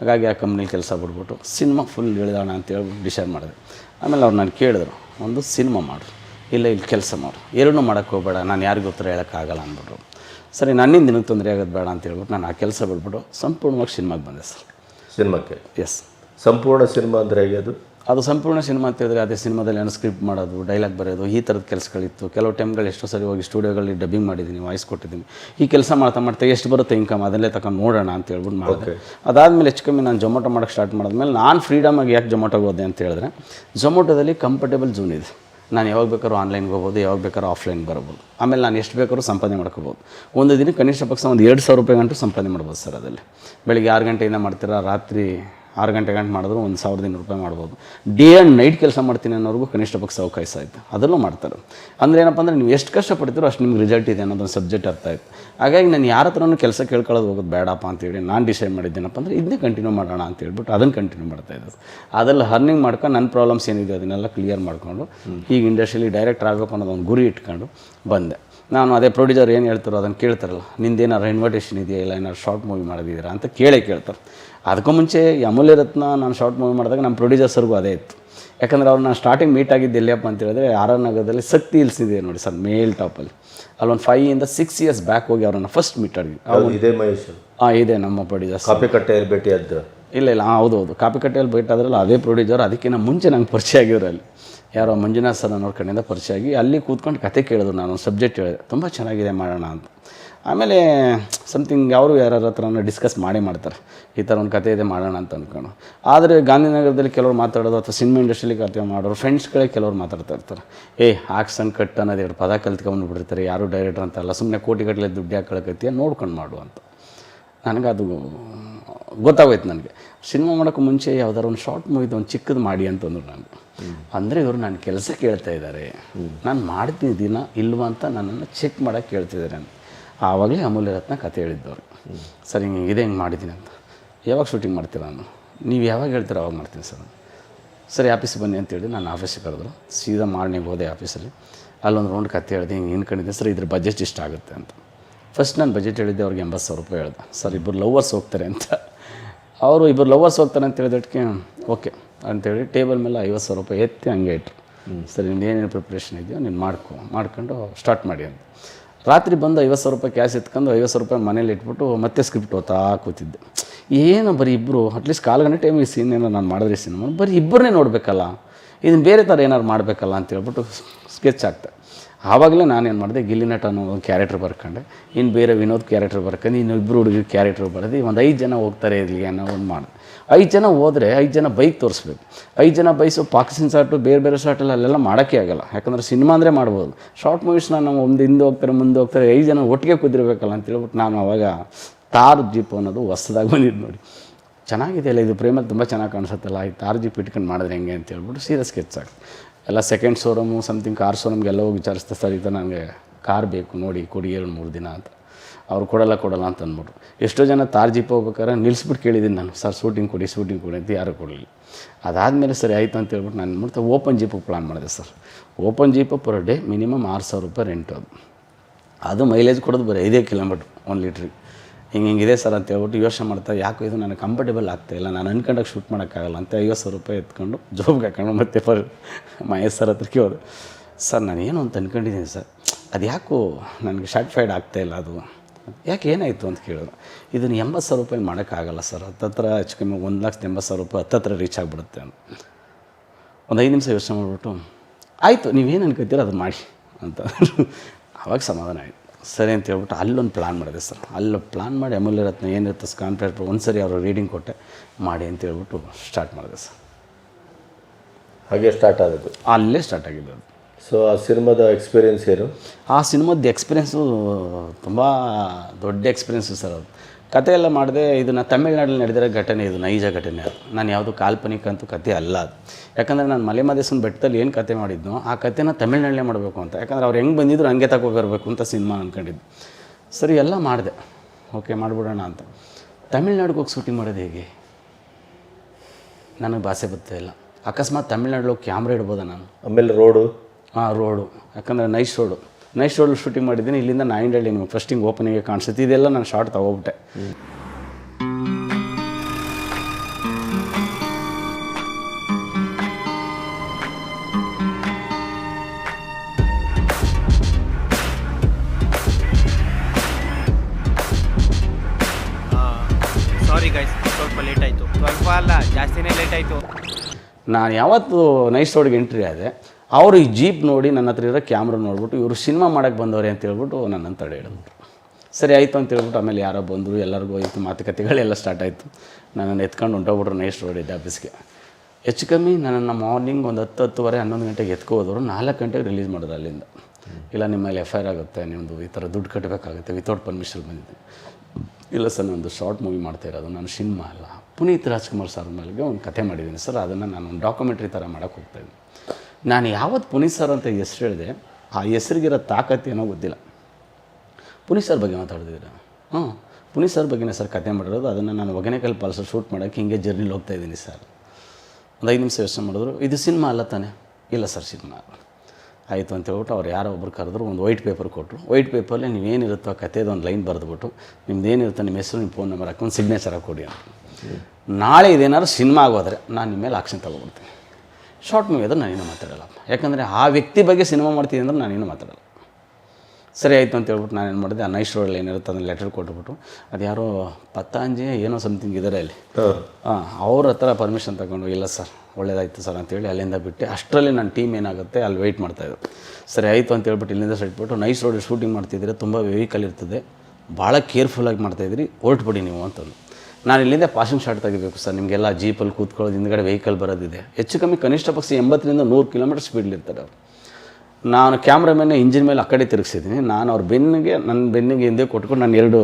ಹಾಗಾಗಿ ಆ ಕಂಪ್ನಿಲಿ ಕೆಲಸ ಬಿಟ್ಬಿಟ್ಟು ಸಿನಿಮಾ ಫುಲ್ ಇಳಿದಾಣ ಅಂತ ಹೇಳ್ಬಿಟ್ಟು ಡಿಸೈಡ್ ಮಾಡಿದೆ. ಆಮೇಲೆ ಅವ್ರು ನಾನು ಕೇಳಿದ್ರು ಒಂದು ಸಿನಿಮಾ ಮಾಡು ಇಲ್ಲ ಇಲ್ಲಿ ಕೆಲಸ ಮಾಡು. ಎರಡನ್ನೂ ಮಾಡೋಕ್ಕೆ ಹೋಗಬೇಡ ನಾನು ಯಾರಿಗೂ ಉತ್ತರ ಹೇಳೋಕ್ಕಾಗಲ್ಲ ಅಂದ್ಬಿಟ್ರು. ಸರಿ ನನ್ನಿಂದ ದಿನಕ್ಕೆ ತೊಂದರೆ ಆಗೋದು ಬೇಡ ಅಂತ ಹೇಳ್ಬಿಟ್ಟು ನಾನು ಆ ಕೆಲಸ ಬಿಟ್ಬಿಟ್ಟು ಸಂಪೂರ್ಣವಾಗಿ ಸಿನಿಮಾಗೆ ಬಂದೆ ಸರ್. ಸಿನಿಮಾಕ್ಕೆ? ಎಸ್ ಸಂಪೂರ್ಣ ಸಿನಿಮಾ ಅಂದರೆ ಹೇಗೆ ಅದು? ಅದು ಸಂಪೂರ್ಣ ಸಿನಿಮಾ ಅಂತ ಹೇಳಿದ್ರೆ ಅದೇ ಸಿನಿಮಾದಲ್ಲಿ ಏನೋ ಸ್ಕ್ರಿಪ್ಟ್ ಮಾಡೋದು ಡೈಲಾಗ್ ಬರೆಯೋದು ಈ ಥರದ ಕೆಲಸಗಳಿತ್ತು. ಕೆಲವು ಟೈಮ್ಗಳು ಎಷ್ಟೋ ಸರಿ ಹೋಗಿ ಸ್ಟುಡಿಯೋಗಳಲ್ಲಿ ಡಬ್ಬಿಂಗ್ ಮಾಡಿದ್ದೀನಿ ವಾಯ್ಸ್ ಕೊಟ್ಟಿದ್ದೀನಿ. ಈ ಕೆಲಸ ಮಾಡ್ತಾ ಮಾಡ್ತಾ ಎಷ್ಟು ಬರುತ್ತೆ ಇನ್ಕಮ್ ಅದನ್ನೇ ತಗೊಂಡು ನೋಡೋಣ ಅಂತ ಹೇಳ್ಬಿಟ್ಟು ಮಾಡಿದೆ. ಅದಾದಮೇಲೆ ಹೆಚ್ಚು ಕಮ್ಮಿ ನಾನು ಜೊಮೊಟೊ ಮಾಡೋಕ್ಕೆ ಸ್ಟಾರ್ಟ್ ಮಾಡಿದ್ಮೇಲೆ ನಾನು ಫ್ರೀಡಮಾಗಿ ಯಾಕೆ ಜೊಮೊಟೊಗೆ ಹೋದೆ ಅಂತ ಹೇಳಿದ್ರೆ ಜೊಮೊಟೊದಲ್ಲಿ ಕಂಫರ್ಟೇಬಲ್ ಝೋನ್ ಇದೆ. ನಾನು ಯಾವಾಗ ಬೇಕಾದ್ರೂ ಆನ್ಲೈನ್ಗೆ ಹೋಗ್ಬೋದು ಯಾವಾಗ ಬೇಕಾದ್ರೂ ಆಫ್ಲೈನ್ ಬರ್ಬೋದು ಆಮೇಲೆ ನಾನು ಎಷ್ಟು ಬೇಕಾದ್ರೂ ಸಂಪಾದನೆ ಮಾಡ್ಕೋಬೋದು ಒಂದು ದಿನ ಕನಿಷ್ಠ ಪಕ್ಷ ಒಂದು ಎರಡು ಸಾವಿರ ರೂಪಾಯಿ ಗಂಟು ಸಂಪಾದನೆ ಮಾಡ್ಬೋದು ಸರ್ ಅದರಲ್ಲಿ. ಬೆಳಿಗ್ಗೆ ಆರು ಗಂಟೆಯಿಂದ ಮಾಡ್ತೀರಾ ರಾತ್ರಿ ಆರು ಗಂಟೆ ಗಂಟೆ ಮಾಡಿದ್ರು ಒಂದು ಸಾವಿರದ ಇನ್ನೂರು ರೂಪಾಯಿ ಮಾಡ್ಬೋದು. ಡೇ ಆ್ಯಂಡ್ ನೈಟ್ ಕೆಲಸ ಮಾಡ್ತೀನಿ ಅನ್ನೋರ್ಗೂ ಕನಿಷ್ಠ ಪಕ್ಷ ಅವಕಾಶ ಆಯಿತು. ಅದರಲ್ಲೂ ಮಾಡ್ತಾರೆ. ಅಂದರೆ ಏನಪ್ಪ ಅಂದರೆ ನೀವು ಎಷ್ಟು ಕಷ್ಟಪಡ್ತೀರೋ ಅಷ್ಟು ನಿಮ್ಗೆ ರಿಸಲ್ಟ್ ಇದೆ ಅನ್ನೋದೊಂದು ಸಬ್ಜೆಕ್ಟ್ ಅರ್ಥ ಆಯಿತು. ಹಾಗಾಗಿ ನಾನು ಯಾರ ಹತ್ರನೂ ಕೆಲಸ ಕೇಳ್ಕೊಳ್ಳೋದು ಹೋಗೋದು ಬೇಡಪ್ಪ ಅಂತೇಳಿ ನಾನು ಡಿಸೈಡ್ ಮಾಡಿದ್ದೇನಪ್ಪ ಅಂದರೆ ಇದನ್ನೇ ಕಂಟಿನ್ಯೂ ಮಾಡೋಣ ಅಂತ ಹೇಳ್ಬಿಟ್ಟು ಅದನ್ನು ಕಂಟಿನ್ಯೂ ಮಾಡ್ತಾ ಇದ್ದೆ ಅದೆಲ್ಲ ಹರ್ನಿಂಗ್ ಮಾಡ್ಕೊಂಡು ನನ್ನ ಪ್ರಾಬ್ಲಮ್ಸ್ ಏನಿದೆ ಅದನ್ನೆಲ್ಲ ಕ್ಲಿಯರ್ ಮಾಡಿಕೊಂಡು ಈಗ ಇಂಡಸ್ಟ್ರಿಯಲ್ಲಿ ಡೈರೆಕ್ಟ್ ಆಗಬೇಕು ಅನ್ನೋದು ಒಂದು ಗುರಿ ಇಟ್ಕೊಂಡು ಬಂದೆ. ನಾನು ಅದೇ ಪ್ರೊಡ್ಯೂಸರ್ ಏನು ಹೇಳ್ತಾರೋ ಅದನ್ನು ಕೇಳ್ತಾರಲ್ಲ ನಿಂದೇನಾರು ಇನ್ವಿಟೇಷನ್ ಇದೆಯಾ? ಇಲ್ಲ ಏನಾರು ಶಾರ್ಟ್ ಮೂವಿ ಮಾಡಿದ್ದೀರಾ? ಅಂತ ಕೇಳೇ ಕೇಳ್ತಾರೆ. ಅದಕ್ಕೂ ಮುಂಚೆ ಈ ಅಮೂಲ್ಯ ರತ್ನ ನಾನು ಶಾರ್ಟ್ ಮೂವಿ ಮಾಡಿದಾಗ ನಮ್ಮ ಪ್ರೊಡ್ಯೂಸರ್ಸ್ಗೂ ಅದೇ ಇತ್ತು. ಯಾಕಂದ್ರೆ ಅವ್ರು ನಾನು ಸ್ಟಾರ್ಟಿಂಗ್ ಮೀಟ್ ಆಗಿದ್ದು ಎಲ್ಲಿಯಪ್ಪ ಅಂತ ಹೇಳಿದ್ರೆ ಆರ್ ಆರ್ ನಗರದಲ್ಲಿ ಸಕ್ತಿ ಇಲ್ಸಿದೆ ಇದೆ ನೋಡಿ ಸರ್ ಮೇಲ್ ಟಾಪಲ್ಲಿ ಅಲ್ಲೊಂದು ಫೈವ್ ಇಂದ ಸಿಕ್ಸ್ ಇಯರ್ಸ್ ಬ್ಯಾಕ್ ಹೋಗಿ ಅವ್ರನ್ನ ಫಸ್ಟ್ ಮೀಟ್ ಆಗಿ ಯಾವ್ದು ಇದೇ ಮಹೇಶ್. ಹಾಂ ಇದೆ ನಮ್ಮ ಪ್ರೊಡ್ಯೂಸರ್ ಕಾಪಿಕಟ್ಟೆಯಲ್ಲಿ ಭೇಟಿಯಾದ್ದು ಇಲ್ಲ ಇಲ್ಲ ಹಾಂ ಹೌದು ಹೌದು ಕಾಪಿಕಟ್ಟೆಯಲ್ಲಿ ಭೇಟಿ ಆದ್ರಲ್ಲ ಅದೇ ಪ್ರೊಡ್ಯೂಸರ್ ಅದಕ್ಕಿಂತ ಮುಂಚೆ ನಂಗೆ ಪರಿಚಯ ಆಗಿದ್ರು ಅಲ್ಲಿ. ಯಾರೋ ಮಂಜುನಾಥ್ ಸರ್ ನೋಡ್ಕೊಂಡಿಂದ ಕಡೆಯಿಂದ ಪರಿಚಯ ಆಗಿ ಅಲ್ಲಿ ಕೂತ್ಕೊಂಡು ಕತೆ ಕೇಳಿದ್ರು ನಾನು ಸಬ್ಜೆಕ್ಟ್ ಹೇಳಿದೆ. ತುಂಬ ಚೆನ್ನಾಗಿದೆ ಮಾಡೋಣ ಅಂತ. ಆಮೇಲೆ ಸಮಥಿಂಗ್ ಅವರು ಯಾರ ಹತ್ರ ಡಿಸ್ಕಸ್ ಮಾಡೇ ಮಾಡ್ತಾರೆ. ಈ ಥರ ಒಂದು ಕತೆ ಇದೆ ಮಾಡೋಣ ಅಂತ ಅಂದ್ಕೊಂಡು ಆದರೆ ಗಾಂಧಿನಗರದಲ್ಲಿ ಕೆಲವರು ಮಾತಾಡೋದು ಅಥವಾ ಸಿನಿಮಾ ಇಂಡಸ್ಟ್ರಿಲಿ ಕತೆ ಮಾಡೋರು ಫ್ರೆಂಡ್ಸ್ಗಳೇ ಕೆಲವ್ರು ಮಾತಾಡ್ತಾ ಇರ್ತಾರೆ. ಏ ಆಕ್ಷನ್ ಕಟ್ ಅನ್ನೋದು ಎರಡು ಪದ ಕಲ್ತ್ಕೊಂಡು ಬಿಡ್ತಾರೆ ಯಾರು ಡೈರೆಕ್ಟರ್ ಅಂತಲ್ಲ ಸುಮ್ಮನೆ ಕೋಟಿಗಟ್ಟಲೆ ದುಡ್ಡು ಯಾಕೆ ನೋಡ್ಕೊಂಡು ಮಾಡು ಅಂತ. ನನಗದು ಗೊತ್ತಾಗೋಯ್ತು ನನಗೆ. ಸಿನಿಮಾ ಮಾಡೋಕ್ಕೆ ಮುಂಚೆ ಯಾವ್ದಾರು ಒಂದು ಶಾರ್ಟ್ ಮೂವಿದು ಒಂದು ಚಿಕ್ಕದು ಮಾಡಿ ಅಂತಂದ್ರು ನಾನು. ಅಂದರೆ ಇವರು ನಾನು ಕೆಲಸ ಕೇಳ್ತಾ ಇದ್ದಾರೆ ನಾನು ಮಾಡ್ತೀನಿ ದಿನ ಇಲ್ವಾ ಅಂತ ನನ್ನನ್ನು ಚೆಕ್ ಮಾಡೋಕ್ಕೆ ಕೇಳ್ತಿದ್ದಾರೆ ಅಂತ. ಆವಾಗಲೇ ಅಮೂಲ್ಯ ರತ್ನ ಕತೆ ಹೇಳಿದ್ದವರು. ಸರ್ ಹಿಂಗೆ ಇದೆ ಹಿಂಗೆ ಮಾಡಿದ್ದೀನಿ ಅಂತ. ಯಾವಾಗ ಶೂಟಿಂಗ್ ಮಾಡ್ತೀರಾ ನಾನು? ನೀವು ಯಾವಾಗ ಹೇಳ್ತೀರ ಅವಾಗ ಮಾಡ್ತೀನಿ ಸರ್. ಸರಿ ಆಫೀಸಿಗೆ ಬನ್ನಿ ಅಂತೇಳಿ ನಾನು ಆಫೀಸಿಗೆ ಕರೆದ್ರು. ಸೀದಾ ಮಾರ್ನಿಂಗ್ ಹೋದೆ ಆಫೀಸಲ್ಲಿ. ಅಲ್ಲೊಂದು ರೌಂಡ್ ಕತೆ ಹೇಳಿದೆ ಹಿಂಗೆ ಇನ್ಕೊಂಡಿದ್ದೆ ಸರ್ ಇದ್ರ ಬಜೆಟ್ ಇಷ್ಟ ಆಗುತ್ತೆ ಅಂತ. ಫಸ್ಟ್ ನಾನು ಬಜೆಟ್ ಹೇಳಿದ್ದೆ ಅವ್ರಿಗೆ ಎಂಬತ್ತು ಸಾವಿರ ರೂಪಾಯಿ ಹೇಳ್ದೆ. ಸರ್ ಇಬ್ಬರು ಲವರ್ಸ್ ಹೋಗ್ತಾರೆ ಅಂತ. ಅವರು ಇಬ್ಬರು ಲವರ್ಸ್ ಹೋಗ್ತಾರೆ ಅಂತ ಹೇಳಿದಕ್ಕೆ ಓಕೆ ಅಂತೇಳಿ ಟೇಬಲ್ ಮೇಲೆ ಐವತ್ತು ಸಾವಿರ ರೂಪಾಯಿ ಎತ್ತಿ ಹಂಗೆ ಇಟ್ರು. ಸರಿ ನಿಮ್ದು ಏನೇನು ಪ್ರಿಪ್ರೇಷನ್ ಇದೆಯೋ ನೀನು ಮಾಡ್ಕೊ ಮಾಡ್ಕೊಂಡು ಸ್ಟಾರ್ಟ್ ಮಾಡಿ ಅಂತ. ರಾತ್ರಿ ಬಂದು ಐವತ್ತು ಸಾವಿರ ರೂಪಾಯಿ ಕ್ಯಾಶ್ ಎತ್ಕೊಂಡು ಐವತ್ತು ಸಾವಿರ ರೂಪಾಯಿ ಮನೇಲಿ ಇಟ್ಬಿಟ್ಟು ಮತ್ತೆ ಸ್ಕ್ರಿಪ್ಟ್ ಓದ್ತಾ ಕೂತಿದ್ದೆ. ಏನು ಬರೀ ಇಬ್ಬರು ಅಟ್ಲೀಸ್ಟ್ ಕಾಲು ಗಂಟೆ ಟೈಮ್ ಈ ಸೀನ್ ಏನೋ ನಾನು ಮಾಡಿದ್ರೆ ಸಿನಿಮಾ ಬರೀ ಇಬ್ಬರನ್ನೇ ನೋಡಬೇಕಲ್ಲ? ಇದನ್ನು ಬೇರೆ ಥರ ಏನಾರು ಮಾಡಬೇಕಲ್ಲ ಅಂತ ಹೇಳ್ಬಿಟ್ಟು ಸ್ಕೆಚ್ ಆಗ್ತಾ ಆವಾಗಲೇ ನಾನೇನು ಮಾಡಿದೆ, ಗಿಲ್ಲಿ ನಟ ಅನ್ನೋ ಒಂದು ಕ್ಯಾರೆಕ್ಟರ್ ಬರ್ಕೊಂಡೆ. ಇನ್ನು ಬೇರೆ ವಿನೋದ್ ಕ್ಯಾರೆಕ್ಟರ್ ಬರ್ಕೊಂಡು ಇನ್ನು ಇಬ್ಬರು ಹುಡುಗಿ ಕ್ಯಾರೆಕ್ಟರ್ ಬರೆದು. ಒಂದು ಐದು ಜನ ಹೋಗ್ತಾರೆ ಇರಲಿ ಅನ್ನೋ ಒಂದು ಮಾಡಿದೆ. ಐದು ಜನ ಹೋದರೆ ಐದು ಜನ ಬೈಕ್ ತೋರಿಸ್ಬೇಕು. ಐದು ಜನ ಬೈಸು ಪಾಕಿಸ್ತಾನ ಶಾರ್ಟು ಬೇರೆ ಬೇರೆ ಶಾರ್ಟಲ್ಲಿ ಅಲ್ಲೆಲ್ಲ ಮಾಡೋಕ್ಕೆ ಆಗಲ್ಲ. ಯಾಕಂದರೆ ಸಿನಿಮಾ ಅಂದರೆ ಮಾಡ್ಬೋದು. ಶಾರ್ಟ್ ಮೂವೀಸ್ನ ನಾವು ಒಂದು ಹಿಂದೆ ಹೋಗ್ತಾರೆ, ಮುಂದೆ ಹೋಗ್ತಾರೆ, ಐದು ಜನ ಒಟ್ಟಿಗೆ ಕುದಿರಬೇಕಲ್ಲ ಅಂತ ಹೇಳ್ಬಿಟ್ಟು ನಾನು ಅವಾಗ ತಾರ್ ಜೀಪ್ ಅನ್ನೋದು ಹೊಸದಾಗಿ ಬಂದಿದ್ದು ನೋಡಿ. ಚೆನ್ನಾಗಿದೆ ಅಲ್ಲ ಇದು ಪ್ರೇಮಲ್ಲಿ ತುಂಬ ಚೆನ್ನಾಗಿ ಕಾಣಿಸುತ್ತಲ್ಲ, ಈ ತಾರ್ ಜೀಪ್ ಇಟ್ಕೊಂಡು ಮಾಡಿದ್ರೆ ಹೆಂಗೆ ಅಂತ ಹೇಳ್ಬಿಟ್ಟು ಸೀರಿಯಸ್ ಸ್ಕೆಚ್ ಆಗಿ ಎಲ್ಲ ಸೆಕೆಂಡ್ ಶೋರೂಮು ಸಮಥಿಂಗ್ ಕಾರ್ ಶೋರೂಮ್ಗೆಲ್ಲ ಹೋಗಿ ವಿಚಾರಿಸ್ತಾ ಸರ್, ಇದು ನನಗೆ ಕಾರ್ ಬೇಕು ನೋಡಿ, ಕೊಡಿ ಎರಡು ಮೂರು ದಿನ ಅಂತ. ಅವ್ರು ಕೊಡಲ್ಲ ಕೊಡಲ್ಲ ಅಂತ ಅಂದ್ಬಿಟ್ರು. ಎಷ್ಟೋ ಜನ ತಾರ್ ಜೀಪ್ ಹೋಗ್ಬೇಕಾದ್ರೆ ನಿಲ್ಲಿಸ್ಬಿಟ್ಟು ಕೇಳಿದ್ದೀನಿ ನಾನು. ಸರ್ ಶೂಟಿಂಗ್ ಕೊಡಿ ಶೂಟಿಂಗ್ ಕೊಡಿ ಅಂತ ಯಾರೂ ಕೊಡಲಿಲ್ಲ. ಅದಾದಮೇಲೆ ಸರಿ ಆಯಿತು ಅಂತ ಹೇಳ್ಬಿಟ್ಟು ನಾನು ಮಾಡ್ತಾ ಓಪನ್ ಜೀಪಿಗೆ ಪ್ಲಾನ್ ಮಾಡಿದೆ sir. Open jeep per day minimum ಆರು ಸಾವಿರ ರೂಪಾಯಿ ರೆಂಟು ಅದು. ಅದು ಮೈಲೇಜ್ ಕೊಡೋದು ಬರೀ ಐದೇ ಕಿಲೋಮೀಟ್ರ್ ಒನ್ ಲೀಟ್ರಿಗೆ ಹಿಂಗೆ ಹಿಂಗಿದೆ ಸರ್ ಅಂತ ಹೇಳ್ಬಿಟ್ಟು ಯೋಚನೆ ಮಾಡ್ತಾ, ಯಾಕೋ ಇದು ನನಗೆ ಕಂಫರ್ಟೇಬಲ್ ಆಗ್ತಾಯಿಲ್ಲ ನಾನು ಅನ್ಕೊಂಡಾಗ ಶೂಟ್ ಮಾಡೋಕ್ಕಾಗಲ್ಲ ಅಂತ ಐವತ್ತು ಸಾವಿರ ರೂಪಾಯಿ ಎತ್ಕೊಂಡು ಜಾಬ್ಗೆ ಹಾಕೊಂಡು ಮತ್ತೆ ಫರ್ ಮಹೇಶ್ ಸರ್ ಹತ್ರ ಕೇಳೋದು ಸರ್, ನಾನು ಏನು ಅಂತ ಅಂದ್ಕೊಂಡಿದ್ದೀನಿ ಸರ್. ಅದು ಯಾಕೋ ನನಗೆ ಸ್ಯಾಟಿಸ್ಫೈಡ್ ಆಗ್ತಾಯಿಲ್ಲ ಅದು. ಯಾಕೆ ಏನಾಯಿತು ಅಂತ ಕೇಳೋದು. ಇದನ್ನು ಎಂಬತ್ತು ಸಾವಿರ ರೂಪಾಯಿ ಮಾಡೋಕ್ಕಾಗಲ್ಲ ಸರ್. ಹತ್ತತ್ರ ಹೆಚ್ಚು ಕಮ್ಮಿ ಒಂದು ಲಕ್ಷದ ಎಂಬತ್ತು ಸಾವಿರ ರೂಪಾಯಿ ಹತ್ತತ್ರ ರೀಚ್ ಆಗಿಬಿಡುತ್ತೆ ಅಂತ. ಒಂದು ಐದು ನಿಮಿಷ ಯೋಚನೆ ಮಾಡಿಬಿಟ್ಟು, ಆಯಿತು ನೀವೇನು ಅನ್ಕೋತೀರ ಅದು ಮಾಡಿ ಅಂತ. ಆವಾಗ ಸಮಾಧಾನ ಆಯಿತು. ಸರಿ ಅಂತ ಹೇಳ್ಬಿಟ್ಟು ಅಲ್ಲೊಂದು ಪ್ಲ್ಯಾನ್ ಮಾಡಿದೆ ಸರ್. ಅಲ್ಲಿ ಪ್ಲ್ಯಾನ್ ಮಾಡಿ ಅಮೂಲ್ಯ ರತ್ನ ಏನಿರುತ್ತೆ ಕಾನ್ಫಿಡೆಂಟ್ ಒಂದು ಸರಿ ಅವರು ರೀಡಿಂಗ್ ಕೊಟ್ಟೆ ಮಾಡಿ ಅಂತ ಹೇಳ್ಬಿಟ್ಟು ಸ್ಟಾರ್ಟ್ ಮಾಡಿದೆ ಸರ್. ಹಾಗೆ ಸ್ಟಾರ್ಟ್ ಆದದ್ದು? ಅಲ್ಲೇ ಸ್ಟಾರ್ಟ್ ಆಗಿದ್ದು ಅದು. ಸೊ ಆ ಸಿನಿಮಾದ ಎಕ್ಸ್ಪೀರಿಯನ್ಸ್ ಏನು? ಆ ಸಿನಿಮಾದ ಎಕ್ಸ್ಪೀರಿಯೆನ್ಸು ತುಂಬ ದೊಡ್ಡ ಎಕ್ಸ್ಪೀರಿಯೆನ್ಸು ಸರ್ ಅದು. ಕತೆ ಎಲ್ಲ ಮಾಡಿದೆ ಇದನ್ನು ತಮಿಳ್ನಾಡಲ್ಲಿ ನಡೆದಿರೋ ಘಟನೆ ಇದು ನೈಜ ಘಟನೆ ಅದು. ನಾನು ಯಾವುದು ಕಾಲ್ಪನಿಕ ಅಂತೂ ಕತೆ ಅಲ್ಲ ಅದು. ಯಾಕಂದರೆ ನಾನು ಮಲೆಮಹದೇಶ್ವರ ಬೆಟ್ಟದಲ್ಲಿ ಏನು ಕತೆ ಮಾಡಿದ್ನೋ ಆ ಕತೆನ ತಮಿಳ್ನಾಡಲ್ಲೇ ಮಾಡಬೇಕು ಅಂತ. ಯಾಕಂದ್ರೆ ಅವ್ರು ಹೆಂಗೆ ಬಂದಿದ್ರು ಹಂಗೆ ತಗೋಬರ್ಬೇಕು ಅಂತ ಸಿನಿಮಾ ಅಂದ್ಕೊಂಡಿದ್ದು ಸರಿ ಎಲ್ಲ ಮಾಡಿದೆ. ಓಕೆ ಮಾಡಿಬಿಡೋಣ ಅಂತ. ತಮಿಳ್ನಾಡಿಗೆ ಹೋಗಿ ಶೂಟಿಂಗ್ ಮಾಡೋದು ಹೇಗೆ? ನನಗೆ ಭಾಷೆ ಬರ್ತಾ ಇಲ್ಲ. ಅಕಸ್ಮಾತ್ ತಮಿಳ್ನಾಡಲ್ಲಿ ಹೋಗಿ ಕ್ಯಾಮ್ರಾ ಇಡ್ಬೋದಾ ನಾನು? ಆಮೇಲೆ ರೋಡು? ಹಾಂ ರೋಡು. ಯಾಕಂದರೆ nice road. Nice road shooting ಮಾಡಿದ್ದೀನಿ. ಇಲ್ಲಿಂದ ನಾಯಿಂಡಳ್ಳಿ ನಿಮಗೆ ಫಸ್ಟಿಂಗ್ ಓಪನಿಗೆ ಕಾಣಿಸುತ್ತೆ. ಇದೆಲ್ಲ ನಾನು ಶಾರ್ಟ್ ತಗೋಬಿಟ್ಟೆ. ಸಾರಿ ಗೈಸ್ ಸ್ವಲ್ಪ ಲೇಟ್ ಆಯಿತು. ಸ್ವಲ್ಪ ಅಲ್ಲ ಜಾಸ್ತಿನೇ ಲೇಟ್ ಆಯಿತು. ನಾನು ಯಾವತ್ತು ನೈಸ್ ರೋಡ್ಗೆ ಎಂಟ್ರಿ ಆದೆ. ಅವರು ಈ ಜೀಪ್ ನೋಡಿ ನನ್ನ ಹತ್ರ ಇರೋ ಕ್ಯಾಮ್ರ ನೋಡ್ಬಿಟ್ಟು, ಇವರು ಸಿನಿಮಾ ಮಾಡೋಕ್ಕೆ ಬಂದವ್ರೆ ಅಂತ ಹೇಳ್ಬಿಟ್ಟು ನನ್ನ ತಡೆ ಹೇಳಿದ್ರು ಸರಿ, ಆಯಿತು ಅಂತ ಹೇಳ್ಬಿಟ್ಟು ಆಮೇಲೆ ಯಾರೋ ಬಂದರು, ಎಲ್ಲರಿಗೂ ಹೋಯ್ತು ಮಾತುಕತೆಗಳೆಲ್ಲ ಸ್ಟಾರ್ಟ್ ಆಯಿತು. ನನ್ನನ್ನು ಎತ್ಕೊಂಡು ಹೊಂಟೋಗ್ಬಿಟ್ರು ನೆಕ್ಸ್ಟ್ ರೋಡ್ ಇದ್ದ ಆಫೀಸ್ಗೆ ಹೆಚ್ಚು ಕಮ್ಮಿ ನನ್ನನ್ನು ಮಾರ್ನಿಂಗ್ ಒಂದು ಹತ್ತು, ಹತ್ತುವರೆ, ಹನ್ನೊಂದು ಗಂಟೆಗೆ ಎತ್ಕೊ ಹೋದವರು ನಾಲ್ಕು ಗಂಟೆಗೆ ರಿಲೀಸ್ ಮಾಡೋದು ಅಲ್ಲಿಂದ. ಇಲ್ಲ, ನಿಮ್ಮ ಮೇಲೆ ಎಫ್ ಐ ಆರ್ ಆಗುತ್ತೆ ನಿಮ್ಮದು ಈ ಥರ ದುಡ್ಡು ಕಟ್ಟಬೇಕಾಗುತ್ತೆ ವಿತೌಟ್ ಪರ್ಮಿಷನ್ ಬಂದಿದೆ. ಇಲ್ಲ ಸರ್, ನಾನೊಂದು ಶಾರ್ಟ್ ಮೂವಿ ಮಾಡ್ತಾ ಇರೋದು, ನಾನು ಸಿನಿಮಾ ಅಲ್ಲ. ಪುನೀತ್ ರಾಜ್ಕುಮಾರ್ ಸರ್ ಮೇಲೆಗೆ ಒಂದು ಕತೆ ಮಾಡಿದ್ದೀನಿ ಸರ್, ಅದನ್ನು ನಾನು ಒಂದು ಡಾಕ್ಯುಮೆಂಟ್ರಿ ಥರ ಮಾಡೋಕ್ಕೆ ಹೋಗ್ತಾಯಿದ್ದೀನಿ ನಾನು ಯಾವತ್ತು ಪುನೀತ್ ಸರ್ ಅಂತ ಹೆಸ್ರು ಹೇಳಿದೆ, ಆ ಹೆಸ್ರಿಗಿರೋ ತಾಕತ್ತೇನೋ ಗೊತ್ತಿಲ್ಲ. ಪುನೀತ್ ಸರ್ ಬಗ್ಗೆ ಮಾತಾಡ್ತಿದ್ದೀರಾ? ಹ್ಞೂ ಪುನೀತ್ ಸರ್ ಬಗ್ಗೆನೇ ಸರ್ ಕತೆ ಮಾಡಿರೋದು, ಅದನ್ನು ನಾನು ಒಗನೇಕಲ್ ಪಾಲ್ಸರ್ ಶೂಟ್ ಮಾಡೋಕ್ಕೆ ಹಿಂಗೆ ಜರ್ನಿಲಿ ಹೋಗ್ತಾ ಇದ್ದೀನಿ ಸರ್. ಒಂದು ಐದು ನಿಮಿಷ ಯೋಚನೆ ಮಾಡಿದ್ರು, ಇದು ಸಿನಿಮಾ ಅಲ್ಲ ತಾನೆ? ಇಲ್ಲ ಸರ್, ಸಿನಿಮಾ ಆಯಿತು ಅಂತ ಹೇಳ್ಬಿಟ್ಟು ಅವ್ರು ಯಾರೋ ಒಬ್ರು ಕರೆದ್ರು, ಒಂದು ವೈಟ್ ಪೇಪರ್ ಕೊಟ್ಟರು ವೈಟ್ ಪೇಪರಲ್ಲಿ ನೀವೇನಿರುತ್ತೋ ಕಥೆದು ಒಂದು ಲೈನ್ ಬರೆದ್ಬಿಟ್ಟು, ನಿಮ್ದು ಏನಿರುತ್ತೋ ನಿಮ್ಮ ಹೆಸರು, ನಿಮ್ಮ ಫೋನ್ ನಂಬರ್ ಹಾಕೊಂಡು ಸಿಗ್ನೇಚರ್ ಕೊಡಿ ಅಂತ. ನಾಳೆ ಇದೇನಾದ್ರು ಸಿನಿಮಾ ಆಗೋದ್ರೆ ನಾನು ನಿಮ್ಮ ಮೇಲೆ ಆಕ್ಷನ್ ತೊಗೊಬಿಡ್ತೀನಿ. ಶಾರ್ಟ್ ಮೂವಿ ನಾನು ನಾನೇನು ಮಾತಾಡಲ್ಲ. ಯಾಕಂದರೆ ಆ ವ್ಯಕ್ತಿ ಬಗ್ಗೆ ಸಿನಿಮಾ ಮಾಡ್ತೀನಿ ಅಂದ್ರೆ ನಾನೇನು ಮಾತಾಡಲ್ಲ. ಸರಿ ಆಯಿತು ಅಂತ ಹೇಳ್ಬಿಟ್ಟು ನಾನು ಏನು ಮಾಡಿದೆ ಆ ನೈಸ್ ರೋಡಲ್ಲಿ ಏನಿರುತ್ತೆ ಅದನ್ನು ಲೆಟರ್ ಕೊಟ್ಬಿಟ್ಟು ಅದು ಯಾರೋ ಪತ್ತಾಂಜಿ ಏನೋ ಸಮಥಿಂಗ್ ಇದ್ದಾರೆ ಅಲ್ಲಿ. ಹಾಂ. ಅವ್ರ ಹತ್ರ ಪರ್ಮಿಷನ್ ತಗೊಂಡು ಇಲ್ಲ ಸರ್ ಒಳ್ಳೇದಾಯ್ತು ಸರ್ ಅಂತೇಳಿ ಅಲ್ಲಿಂದ ಬಿಟ್ಟು ಅಷ್ಟರಲ್ಲಿ ನನ್ನ ಟೀಮ್ ಏನಾಗುತ್ತೆ ಅಲ್ಲಿ ವೆಯ್ಟ್ ಮಾಡ್ತಾಯಿದ್ರು ಸರಿ ಆಯಿತು ಅಂತ ಹೇಳ್ಬಿಟ್ಟು ಇಲ್ಲಿಂದ ಸೆಟ್ಬಿಟ್ಟು ನೈಸ್ ರೋಡ್ ಶೂಟಿಂಗ್ ಮಾಡ್ತಿದ್ರೆ ತುಂಬ ವೆಹಿಕಲ್ ಇರ್ತದೆ ಭಾಳ ಕೇರ್ಫುಲ್ಲಾಗಿ ಮಾಡ್ತಾಯಿದ್ರಿ ಹೊರಟ್ಬಿಡಿ ನೀವು ಅಂತಂದು. ನಾನು ಇಲ್ಲಿಂದ ಪಾಸಿಂಗ್ ಶಾರ್ಟ್ ತೆಗಿಬೇಕು ಸರ್. ನಿಮಗೆಲ್ಲ ಜೀಪಲ್ಲಿ ಕೂತ್ಕೊಳ್ಳೋದು ಹಿಂದ್ಗಡೆ ವೆಹಿಕಲ್ ಬರೋದಿದೆ. ಹೆಚ್ಚು ಕಮ್ಮಿ ಕನಿಷ್ಠ ಪಕ್ಷ ಎಂಬತ್ತರಿಂದ ನೂರು ಕಿಲೋಮೀಟರ್ ಸ್ಪೀಡ್ಲಿರ್ತಾರೆ ಅವರು. ನಾನು ಕ್ಯಾಮ್ರಾಮನ್ನ ಇಂಜಿನ್ ಮೇಲೆ ಆ ಕಡೆ ತಿರುಗಿಸಿದ್ದೀನಿ. ನಾನು ಅವ್ರ ಬೆನ್ನಿಗೆ ನನ್ನ ಬೆನ್ನಿಗೆ ಹಿಂದೆ ಕೊಟ್ಕೊಂಡು ನಾನು ಎರಡು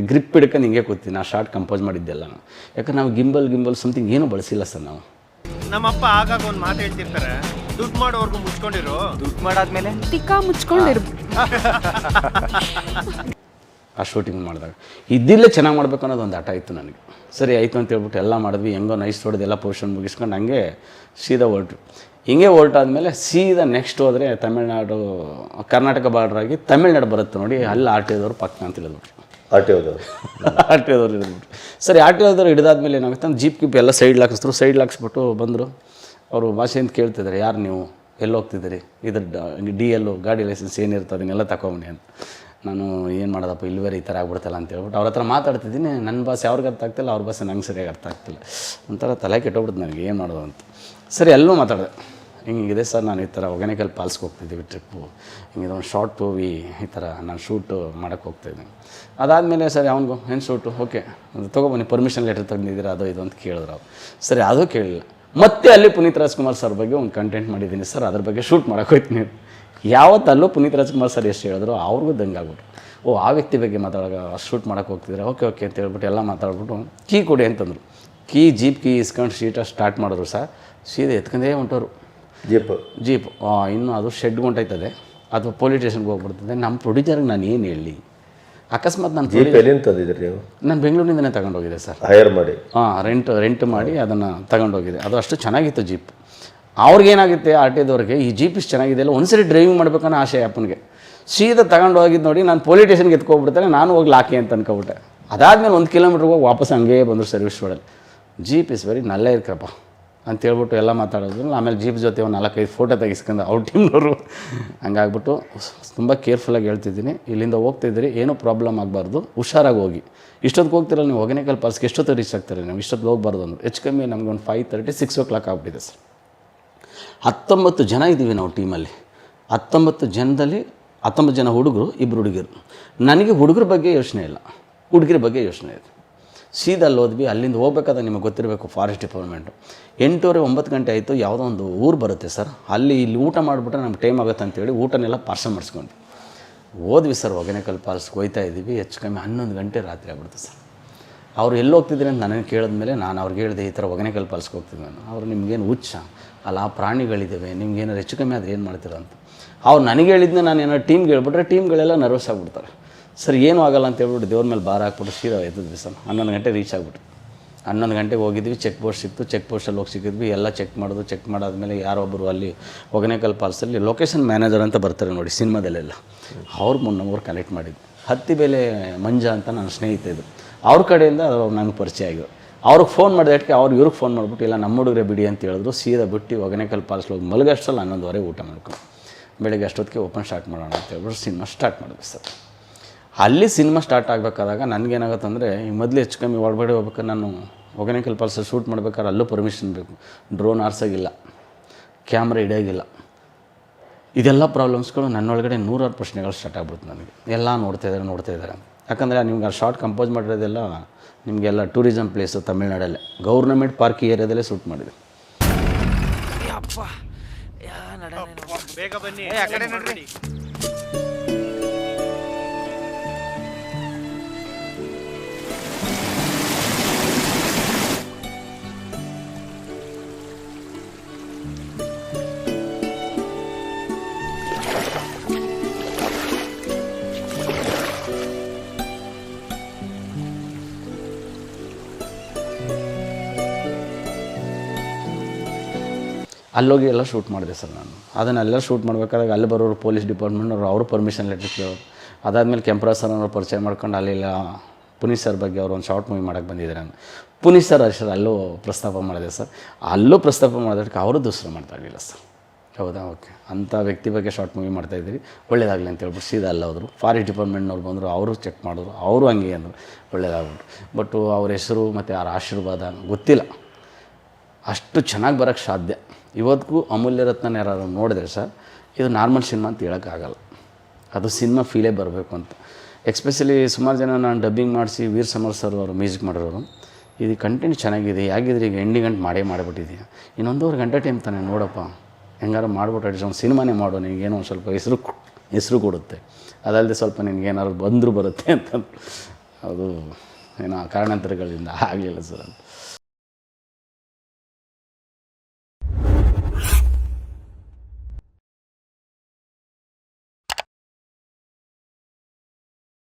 ಗ್ರಿಪ್ ಹಿಡ್ಕೊಂಡು ಹಿಂಗೆ ಕೂತೀನಿ ಆ ಶಾರ್ಟ್ ಕಂಪೋಸ್ ಮಾಡಿದ್ದೆಲ್ಲ ನಾನು. ಯಾಕಂದ್ರೆ ನಾವು ಗಿಂಬಲ್ ಗಿಂಬಲ್ ಸಮಥಿಂಗ್ ಏನೂ ಬಳಸಿಲ್ಲ ಸರ್ ನಾವು. ನಮ್ಮಪ್ಪ ಆಗಾಗ ಒಂದು ಮಾತು ಹೇಳ್ತಿರ್ತಾರೆ. ದುಡ್ಡು ಮಾಡೋವರೆಗೂ ಮುಚ್ಕೊಂಡಿರು. ದುಡ್ಡು ಮಾಡಾದ್ಮೇಲೆ ಟಿಕ್ಕಾ ಮುಚ್ಕೊಂಡಿರ್. ಆ ಶೂಟಿಂಗ್ ಮಾಡಿದಾಗ. ಇದ್ದಿಲ್ಲೇ ಚೆನ್ನಾಗಿ ಮಾಡ್ಬೇಕು ಅನ್ನೋದು ಒಂದು ಆಟ ಇತ್ತು ನನಗೆ. ಸರಿ ಆಯಿತು ಅಂತ ಹೇಳ್ಬಿಟ್ಟು ಎಲ್ಲ ಮಾಡಿದ್ವಿ. ಹೆಂಗೋ ನೈಸ್ ಹೊಡೆದು ಎಲ್ಲ ಪೊಸಿಷನ್ ಮುಗಿಸ್ಕೊಂಡು ಹಂಗೆ ಸೀದಾ ಹೊರಟು. ಹಿಂಗೆ ಹೊರಟಾದ್ಮೇಲೆ ಸೀದಾ ನೆಕ್ಸ್ಟ್ ಹೋದರೆ ತಮಿಳ್ನಾಡು ಕರ್ನಾಟಕ ಬಾರ್ಡರ್ ಆಗಿ ತಮಿಳ್ನಾಡು ಬರುತ್ತೆ ನೋಡಿ. ಅಲ್ಲಿ ಆರ್ ಟಿ ಓದವ್ರು ಪಕ್ಕ ಅಂತ ಹೇಳಿದ್ಬಿಟ್ರು ಆರ್ ಟಿ ಓದವ್ರು. ಆರ್ ಟಿ ಓದವ್ರು ಹಿಡಿದ್ಬಿಟ್ರು ಸರಿ ಆರ್ ಟಿ ಓದವ್ರು ಹಿಡಿದಾದ್ಮೇಲೆ ಏನಾಗುತ್ತೆ ಅಂದ್ರೆ ಜೀಪ್ ಕೀಪ್ ಎಲ್ಲ ಸೈಡ್ ಹಾಕಿಸಿದ್ರು ಸೈಡ್ ಹಾಕ್ಸ್ಬಿಟ್ಟು ಬಂದರು. ಅವರು ಭಾಷೆ ಅಂತ ಕೇಳ್ತಿದ್ದಾರೆ ಯಾರು ನೀವು? ಎಲ್ಲಿ ಹೋಗ್ತಿದ್ದೀರಿ? ಇದ್ರ ಡಿ ಎಲ್ಲು ಗಾಡಿ ಲೈಸೆನ್ಸ್ ಏನಿರ್ತದೆ ಅದನ್ನೆಲ್ಲ ತಗೊಂಬನ್ನಿ ಅಂತ. ನಾನು ಏನು ಮಾಡೋದಪ್ಪ ಇಲ್ಲಿವರೆ ಈ ಥರ ಆಗ್ಬಿಡ್ತಲ್ಲ ಅಂತ ಹೇಳ್ಬಿಟ್ಟು ಅವ್ರ ಹತ್ರ ಮಾತಾಡ್ತಿದ್ದೀನಿ ನನ್ನ ಬಸ್ ಅವ್ರಿಗೆ ಅರ್ಥ ಆಗ್ತಿಲ್ಲ, ಅವ್ರ ಭಾಷೆ ನಂಗೆ ಸರಿಯಾಗಿ ಅರ್ಥ ಆಗ್ತಿಲ್ಲ. ಒಂಥರ ತಲೆ ಕೆಟ್ಟೋಗ್ಬಿಡ್ತು ನನಗೆ, ಏನು ಮಾಡೋದು ಅಂತ. ಸರಿ ಎಲ್ಲೂ ಮಾತಾಡಿದೆ. ಹಿಂಗಿದೆ ಸರ್, ನಾನು ಈ ಥರ ಒಗ್ಯಾನಿಕಲ್ ಪಾಲ್ಸ್ಗೆ ಹೋಗ್ತಿದ್ದೀವಿ ಟ್ರಿಪ್ಪು ಹಿಂಗಿದೆ ಒಂದು ಶಾರ್ಟ್ ಮೂವಿ ಈ ಥರ ನಾನು ಶೂಟು ಮಾಡೋಕ್ಕೆ ಹೋಗ್ತಾಯಿದ್ದೀನಿ ಅದಾದಮೇಲೆ ಸರಿ, ಅವ್ನಿಗೂ, ಏನು ಶೂಟು ಓಕೆ ತೊಗೊಬನ್ನಿ ಪರ್ಮಿಷನ್ ಲೆಟರ್ ತಂದಿದ್ದೀರಾ, ಅದು ಇದು ಅಂತ ಕೇಳಿದ್ರು ಅವ್ರು. ಸರಿ, ಅದು ಕೇಳಿಲ್ಲ. ಮತ್ತೆ ಅಲ್ಲಿ ಪುನೀತ್ ರಾಜ್ಕುಮಾರ್ ಸರ್ ಬಗ್ಗೆ ಒಂದು ಕಂಟೆಂಟ್ ಮಾಡಿದ್ದೀನಿ ಸರ್, ಅದ್ರ ಬಗ್ಗೆ ಶೂಟ್ ಮಾಡಕ್ಕೆ ಹೋಗ್ತೀನಿ ಯಾವತ್ತಲ್ಲೂ ಪುನೀತ್ ರಾಜ್ಕುಮಾರ್ ಸರ್ ಎಷ್ಟು ಹೇಳಿದ್ರು ಅವ್ರಿಗೂ ದಂಗಾಗ್ಬಿಟ್ಟು ಓ ಆ ವ್ಯಕ್ತಿ ಬಗ್ಗೆ ಮಾತಾಡೋ ಶೂಟ್ ಮಾಡೋಕೆ ಹೋಗ್ತಿದ್ರೆ ಓಕೆ ಓಕೆ ಅಂತ ಹೇಳ್ಬಿಟ್ಟು ಎಲ್ಲ ಮಾತಾಡ್ಬಿಟ್ಟು ಕೀ ಕೊಡಿ ಅಂತಂದರು. ಕೀ ಜೀಪ್ ಕೀ ಇಸ್ಕೊಂಡು ಶೀಟ ಸ್ಟಾರ್ಟ್ ಮಾಡಿದ್ರು ಸರ್. ಸೀದಾ ಎತ್ಕೊಂಡೇ ಹೊಂಟೋರು. ಜೀಪ್. ಜೀಪ್. ಇನ್ನು ಅದು ಶೆಡ್ ಹೊಂಟೈತದೆ ಅದು ಪೊಲೀಸ್ ಸ್ಟೇಷನ್ಗೆ ಹೋಗ್ಬಿಡ್ತದೆ. ನಮ್ಮ ಪ್ರೊಡ್ಯೂಸರ್ಗೆ ನಾನು ಏನು ಹೇಳಿ ಅಕಸ್ಮಾತ್ ನಾನು ನೀವು? ನಾನು ಬೆಂಗಳೂರಿನಿಂದನೇ ತಗೊಂಡೋಗಿದೆ ಸರ್. ಹೈಯರ್ ಮಾಡಿ. ಹಾಂ ರೆಂಟ್ ರೆಂಟ್ ಮಾಡಿ ಅದನ್ನು ತಗೊಂಡೋಗಿದೆ. ಅದು ಅಷ್ಟು ಚೆನ್ನಾಗಿತ್ತು ಜೀಪ್. ಅವ್ರಿಗೇನಾಗುತ್ತೆ ಆರ್ ಟಿ ದವ್ರಿಗೆ, ಈ ಜೀಪ್ ಪಿ ಚೆನ್ನಾಗಿದೆ ಅಲ್ಲ ಒಂದ್ಸರಿ ಡ್ರೈವಿಂಗ್ ಮಾಡ್ಬೇಕನ್ನೋ ಆಸೆ ಅಪ್ಪನಿಗೆ. ಸೀದಾ ತಗೊಂಡು ಹೋಗಿದ್ದು ನೋಡಿ ನಾನು ಪೊಲೀಸ್ ಸ್ಟೇಷನ್ಗೆ ಎತ್ಕೊಬಿಡ್ತಾನೆ ನಾನು ಹೋಗಿ ಲಾಕಿ ಅಂತ ಅನ್ಕೊಬಿಟ್ಟೆ. ಅದಾದಮೇಲೆ ಒಂದು ಕಿಲೋಮೀಟ್ರ್ ಹೋಗಿ ವಾಪಸ್ ಹಂಗೇ ಬಂದರು ಸರ್ವಿಸ್ ರೋಡಲ್ಲಿ ಜೀಪ್ ಇಸ್ ವೆರಿ ನಲ್ಲೇ ಇರ್ಕಪ್ಪ ಅಂತ ಹೇಳ್ಬಿಟ್ಟು ಎಲ್ಲ ಮಾತಾಡೋದು, ಆಮೇಲೆ ಜೀಪ್ ಜೊತೆ ಒಂದು ನಾಲ್ಕೈದು ಫೋಟೋ ತೆಗಿಸ್ಕೊಂಡು ಅವ್ರ ಟೀಮ್ನವರು ಹಂಗಾಗ್ಬಿಟ್ಟು ತುಂಬ ಕೇರ್ಫುಲ್ಲಾಗಿ ಹೇಳ್ತಿದ್ದೀನಿ. ಇಲ್ಲಿಂದ ಹೋಗ್ತಿದ್ದೀರಿ ಏನೂ ಪ್ರಾಬ್ಲಮ್ ಆಗಬಾರ್ದು, ಹುಷಾರಾಗಿ ಹೋಗಿ. ಇಷ್ಟೊತ್ತಿಗೆ ಹೋಗ್ತಿರಲ್ಲ ನೀವು ಹೊಗನೇಕಲ್ ಪಾಲ್ಸ್ಗೆ ಎಷ್ಟೊತ್ತು ರೀಚ್ ಆಗ್ತಾರೆ ನೀವು? ಇಷ್ಟೊತ್ತು ಹೋಗ್ಬಾರ್ದು ಅಂದ್ರೆ. ಹೆಚ್ಚು ಕಮ್ಮಿ ನಮಗೆ ಒಂದು five thirty six o'clock ಆಗ್ಬಿಟ್ಟಿದೆ ಸರ್. ಹತ್ತೊಂಬತ್ತು ಜನ ಇದ್ದೀವಿ ನಾವು ಟೀಮಲ್ಲಿ. ಹತ್ತೊಂಬತ್ತು ಜನದಲ್ಲಿ ಹತ್ತೊಂಬತ್ತು ಜನ ಹುಡುಗರು ಇಬ್ಬರು ಹುಡುಗಿರು. ನನಗೆ ಹುಡುಗರ ಬಗ್ಗೆ ಯೋಚನೆ ಇಲ್ಲ. ಹುಡುಗಿರ ಬಗ್ಗೆ ಯೋಚನೆ ಇದೆ. ಸೀದಾ ಅಲ್ಲಿ ಹೋದ್ವಿ, ಅಲ್ಲಿಂದ ಹೋಗ್ಬೇಕಾದ್ರೆ ನಿಮಗೆ ಗೊತ್ತಿರಬೇಕು ಫಾರೆಸ್ಟ್ ಡಿಪಾರ್ಟ್ಮೆಂಟು ಎಂಟೂವರೆ ಒಂಬತ್ತು ಗಂಟೆ ಆಯಿತು, ಯಾವುದೋ ಒಂದು ಊರು ಬರುತ್ತೆ ಸರ್. ಅಲ್ಲಿ ಇಲ್ಲಿ ಊಟ ಮಾಡಿಬಿಟ್ರೆ ನಮ್ಗೆ ಟೈಮ್ ಆಗುತ್ತೆ ಅಂತೇಳಿ ಊಟನೆಲ್ಲ ಪಾರ್ಸಲ್ ಮಾಡಿಸ್ಕೊಂಡ್ವಿ. ಹೋದ್ವಿ ಸರ್ ಹೊಗೇನಕಲ್ ಪಾಲ್ಸ್ಗೆ ಹೋಯ್ತಾ ಇದ್ದೀವಿ, ಹೆಚ್ಚು ಕಮ್ಮಿ ಹನ್ನೊಂದು ಗಂಟೆ ರಾತ್ರಿ ಆಗ್ಬಿಡ್ತು ಸರ್. ಅವ್ರು ಎಲ್ಲಿ ಹೋಗ್ತಿದ್ದೀನಿ ಅಂತ ನನಗೆ ಕೇಳಿದ್ಮೇಲೆ ನಾನು ಅವ್ರಿಗೆ ಹೇಳಿದೆ, ಈ ಥರ ಒಗನೆ ಪಾಲ್ಸ್ಗೆ ಹೋಗ್ತಿದ್ದೆ ನಾನು. ಅವ್ರು, ನಿಮ್ಗೇನು ಹುಚ್ಚ? ಅಲ್ಲ, ಆ ಪ್ರಾಣಿಗಳಿದ್ದಾವೆ ನಿಮ್ಗೆ ಏನಾರು ಹೆಚ್ಚು ಕಮ್ಮಿ ಆದರೆ ಏನು ಮಾಡ್ತೀರ ಅಂತ. ಅವ್ರು ನನಗೆ ಹೇಳಿದ್ನ ನಾನು ಏನಾರು ಟೀಮ್ಗೆ ಹೇಳ್ಬಿಟ್ರೆ ಟೀಮ್ಗಳೆಲ್ಲ ನರ್ವಸ್ ಆಗಿಬಿಡ್ತಾರೆ. ಸರ್, ಏನೂ ಆಗಲ್ಲ ಅಂತ ಹೇಳ್ಬಿಟ್ಟು ದೇವ್ರ ಮೇಲೆ ಭಾರ ಹಾಕ್ಬಿಟ್ಟು ಸೀರೆ ಎದ್ದಿದ್ವಿ ಸರ್ ಹನ್ನೊಂದು ಗಂಟೆ ರೀಚ್ ಆಗಿಬಿಟ್ಟು ಹನ್ನೊಂದು ಗಂಟೆಗೆ ಹೋಗಿದ್ವಿ ಚೆಕ್ ಪೋಸ್ಟ್ ಸಿಕ್ತು ಚೆಕ್ ಪೋಸ್ಟಲ್ಲಿ ಹೋಗಿ ಸಿಕ್ಕಿದ್ವಿ, ಎಲ್ಲ ಚೆಕ್ ಮಾಡೋದು ಚೆಕ್ ಮಾಡಾದ್ಮೇಲೆ ಯಾರೊಬ್ಬರು ಅಲ್ಲಿ ಹೊಗನೇಕಲ್ ಪಾಲ್ಸಲ್ಲಿ ಲೊಕೇಶನ್ ಮ್ಯಾನೇಜರ್ ಅಂತ ಬರ್ತಾರೆ ನೋಡಿ ಸಿನಿಮಾದಲ್ಲೆಲ್ಲ. ಅವ್ರ ಮುನ್ನೂರು ಕಲೆಕ್ಟ್ ಮಾಡಿದ್ವಿ ಹತ್ತಿ ಬೆಲೆ ಮಂಜ ಅಂತ ನನ್ನ ಸ್ನೇಹಿತ ಇದ್ರು ಅವ್ರ ಕಡೆಯಿಂದ ನನಗೆ ಪರಿಚಯ ಆಗಿದ್ರು ಅವ್ರಿಗೆ ಫೋನ್ ಮಾಡಿದಕ್ಕೆ ಅವ್ರು ಇವ್ರಿಗೆ ಫೋನ್ ಮಾಡಿಬಿಟ್ಟು, ಇಲ್ಲ, ನಮ್ಮ ಹುಡುಗರೆ ಬಿಡಿ ಅಂತ ಹೇಳಿದ್ರು. ಸೀದಾ ಬಿಟ್ಟು ಒಗನೇಕಲ್ ಪಾಲ್ಸ್ ಹೋಗಿ ಮಲಗಷ್ಟಲ್ಲಿ ಹನ್ನೊಂದುವರೆ ಊಟ ಮಾಡ್ಕೊಂಡು ಬೆಳಗ್ಗೆ ಅಷ್ಟೊತ್ತಿಗೆ ಓಪನ್ ಸ್ಟಾರ್ಟ್ ಮಾಡೋಣ ಅಂತ ಹೇಳ್ಬಿಟ್ಟು ಸಿನಿಮಾ ಸ್ಟಾರ್ಟ್ ಮಾಡಿದ್ವಿ ಸರ್. ಅಲ್ಲಿ ಸಿನಿಮಾ ಸ್ಟಾರ್ಟ್ ಆಗಬೇಕಾದಾಗ ನನಗೇನಾಗುತ್ತೆ ಅಂದರೆ, ಈ ಮೊದಲು ಹೆಚ್ಚು ಕಮ್ಮಿ ಒಳಗಡೆ ಹೋಗ್ಬೇಕಾದ್ರೆ ನಾನು ಒಗನೇಕಲ್ ಪಾಲ್ಸ್ ಶೂಟ್ ಮಾಡ್ಬೇಕಾದ್ರೆ ಅಲ್ಲೂ ಪರ್ಮಿಷನ್ ಬೇಕು. ಡ್ರೋನ್ ಆರ್ಸೋಗಿಲ್ಲ ಕ್ಯಾಮ್ರಾ ಹಿಡಿಯೋಗಿಲ್ಲ ಇದೆಲ್ಲ ಪ್ರಾಬ್ಲಮ್ಸ್ಗಳು ನನ್ನೊಳಗಡೆ ನೂರಾರು ಪ್ರಶ್ನೆಗಳು ಸ್ಟಾರ್ಟ್ ಆಗ್ಬಿಡ್ತು ನನಗೆ. ಎಲ್ಲ ನೋಡ್ತಾ ಇದ್ದಾರೆ ನೋಡ್ತಾ ಇದ್ದಾರೆ ಯಾಕಂದರೆ ನಿಮ್ಗೆ ಆ ಶಾರ್ಟ್ ಕಂಪೋಸ್ ಮಾಡಿರೋದೆಲ್ಲ ನಿಮಗೆಲ್ಲ ಟೂರಿಸಮ್ ಪ್ಲೇಸು ತಮಿಳ್ನಾಡಲ್ಲೇ. ಗೌರ್ನಮೆಂಟ್ ಪಾರ್ಕ್ ಏರಿಯಾದಲ್ಲೇ ಸೂಟ್ ಮಾಡಿದೆ. ಬೇಗ ಬನ್ನಿ. ಅಲ್ಲೋಗಿ ಎಲ್ಲ ಶೂಟ್ ಮಾಡಿದೆ ಸರ್ ನಾನು. ಅದನ್ನೆಲ್ಲ ಶೂಟ್ ಮಾಡಬೇಕಾದಾಗ ಅಲ್ಲಿ ಬರೋರು ಪೊಲೀಸ್ ಡಿಪಾರ್ಟ್ಮೆಂಟ್ ಅವರು ಪರ್ಮಿಷನ್ ಲೆಟರ್ ಕೇಳೋರು. ಅದಾದಮೇಲೆ ಕೆಂಪರಾಜ್ ಸರ್ ಅವರು ಪರಿಚಯ ಮಾಡ್ಕೊಂಡು ಅಲ್ಲೆಲ್ಲ ಪುನೀತ್ ಸರ್ ಬಗ್ಗೆ ಅವರು ಒಂದು ಶಾರ್ಟ್ ಮೂವಿ ಮಾಡೋಕ್ಕೆ ಬಂದಿದ್ದಾರೆ ನಾನು ಪುನೀತ್ ಸರ್ ಅಷ್ಟೇ ಅಲ್ಲೂ ಪ್ರಸ್ತಾಪ ಮಾಡಿದೆ ಸರ್. ಅಲ್ಲೂ ಪ್ರಸ್ತಾಪ ಮಾಡೋದಕ್ಕೆ ಅವರು ದೂಸರು ಮಾಡ್ತಾ ಇರಲಿಲ್ಲ ಸರ್. ಹೌದಾ? ಓಕೆ ಅಂಥ ವ್ಯಕ್ತಿ ಬಗ್ಗೆ ಶಾರ್ಟ್ ಮೂವಿ ಮಾಡ್ತಾಯಿದ್ದೀರಿ ಒಳ್ಳೇದಾಗಲಿ ಅಂತ ಹೇಳ್ಬಿಟ್ಟು ಸೀದಾ ಅಲ್ಲ ಹೋದರು. ಫಾರೆಸ್ಟ್ ಡಿಪಾರ್ಟ್ಮೆಂಟ್ನವ್ರು ಬಂದರು, ಅವರು ಚೆಕ್ ಮಾಡಿದ್ರು. ಅವರು ಹಂಗೆ ಅಂದರು. ಒಳ್ಳೇದಾಗ್ಬಿಟ್ಟು. ಬಟ್ಟು ಅವ್ರ ಹೆಸರು ಮತ್ತು ಅವ್ರ ಆಶೀರ್ವಾದ ಗೊತ್ತಿಲ್ಲ. ಅಷ್ಟು ಚೆನ್ನಾಗಿ ಬರೋಕ್ಕೆ ಸಾಧ್ಯ. ಇವತ್ತಿಗೂ ಅಮೂಲ್ಯ ರತ್ನ ಯಾರು ನೋಡಿದ್ರೆ ಸರ್, ಇದು ನಾರ್ಮಲ್ ಸಿನಿಮಾ ಅಂತ ಹೇಳೋಕ್ಕಾಗಲ್ಲ. ಅದು ಸಿನಿಮಾ ಫೀಲೇ ಬರಬೇಕು ಅಂತ. ಎಕ್ಸ್ಪೆಷಲಿ ಸುಮಾರು ಜನ ನಾನು ಡಬ್ಬಿಂಗ್ ಮಾಡಿಸಿ ವೀರ್ ಸಮರ್ ಸರ್ ಅವರು ಮ್ಯೂಸಿಕ್ ಮಾಡಿರೋರು, ಇದು ಕಂಟೆಂಟ್ ಚೆನ್ನಾಗಿದೆ, ಹೇಗಿದ್ರೆ, ಈಗ ಎಂಡಿಂಗ್ ಗಂಟೆ ಮಾಡೇ ಮಾಡಿಬಿಟ್ಟಿದ್ದೀಯ ಇನ್ನೊಂದೂವರೆ ಗಂಟೆ ಟೈಮ್ ತಾನೆ, ನೋಡಪ್ಪ. ಹೆಂಗಾರು ಮಾಡ್ಬಿಟ್ಟು ಒಂದು ಸಿನಿಮಾನೇ ಮಾಡು ನಿನಗೇನೋ ಒಂದು ಸ್ವಲ್ಪ ಹೆಸರು ಹೆಸರು ಕೊಡುತ್ತೆ. ಅದಲ್ಲದೆ ಸ್ವಲ್ಪ ನಿನಗೇನಾದ್ರು ಬಂದರೂ ಬರುತ್ತೆ ಅಂತ. ಅದು ಏನೋ ಕಾರಣಾಂತರಗಳಿಂದ ಆಗಲಿಲ್ಲ ಸರ್ ಅದು.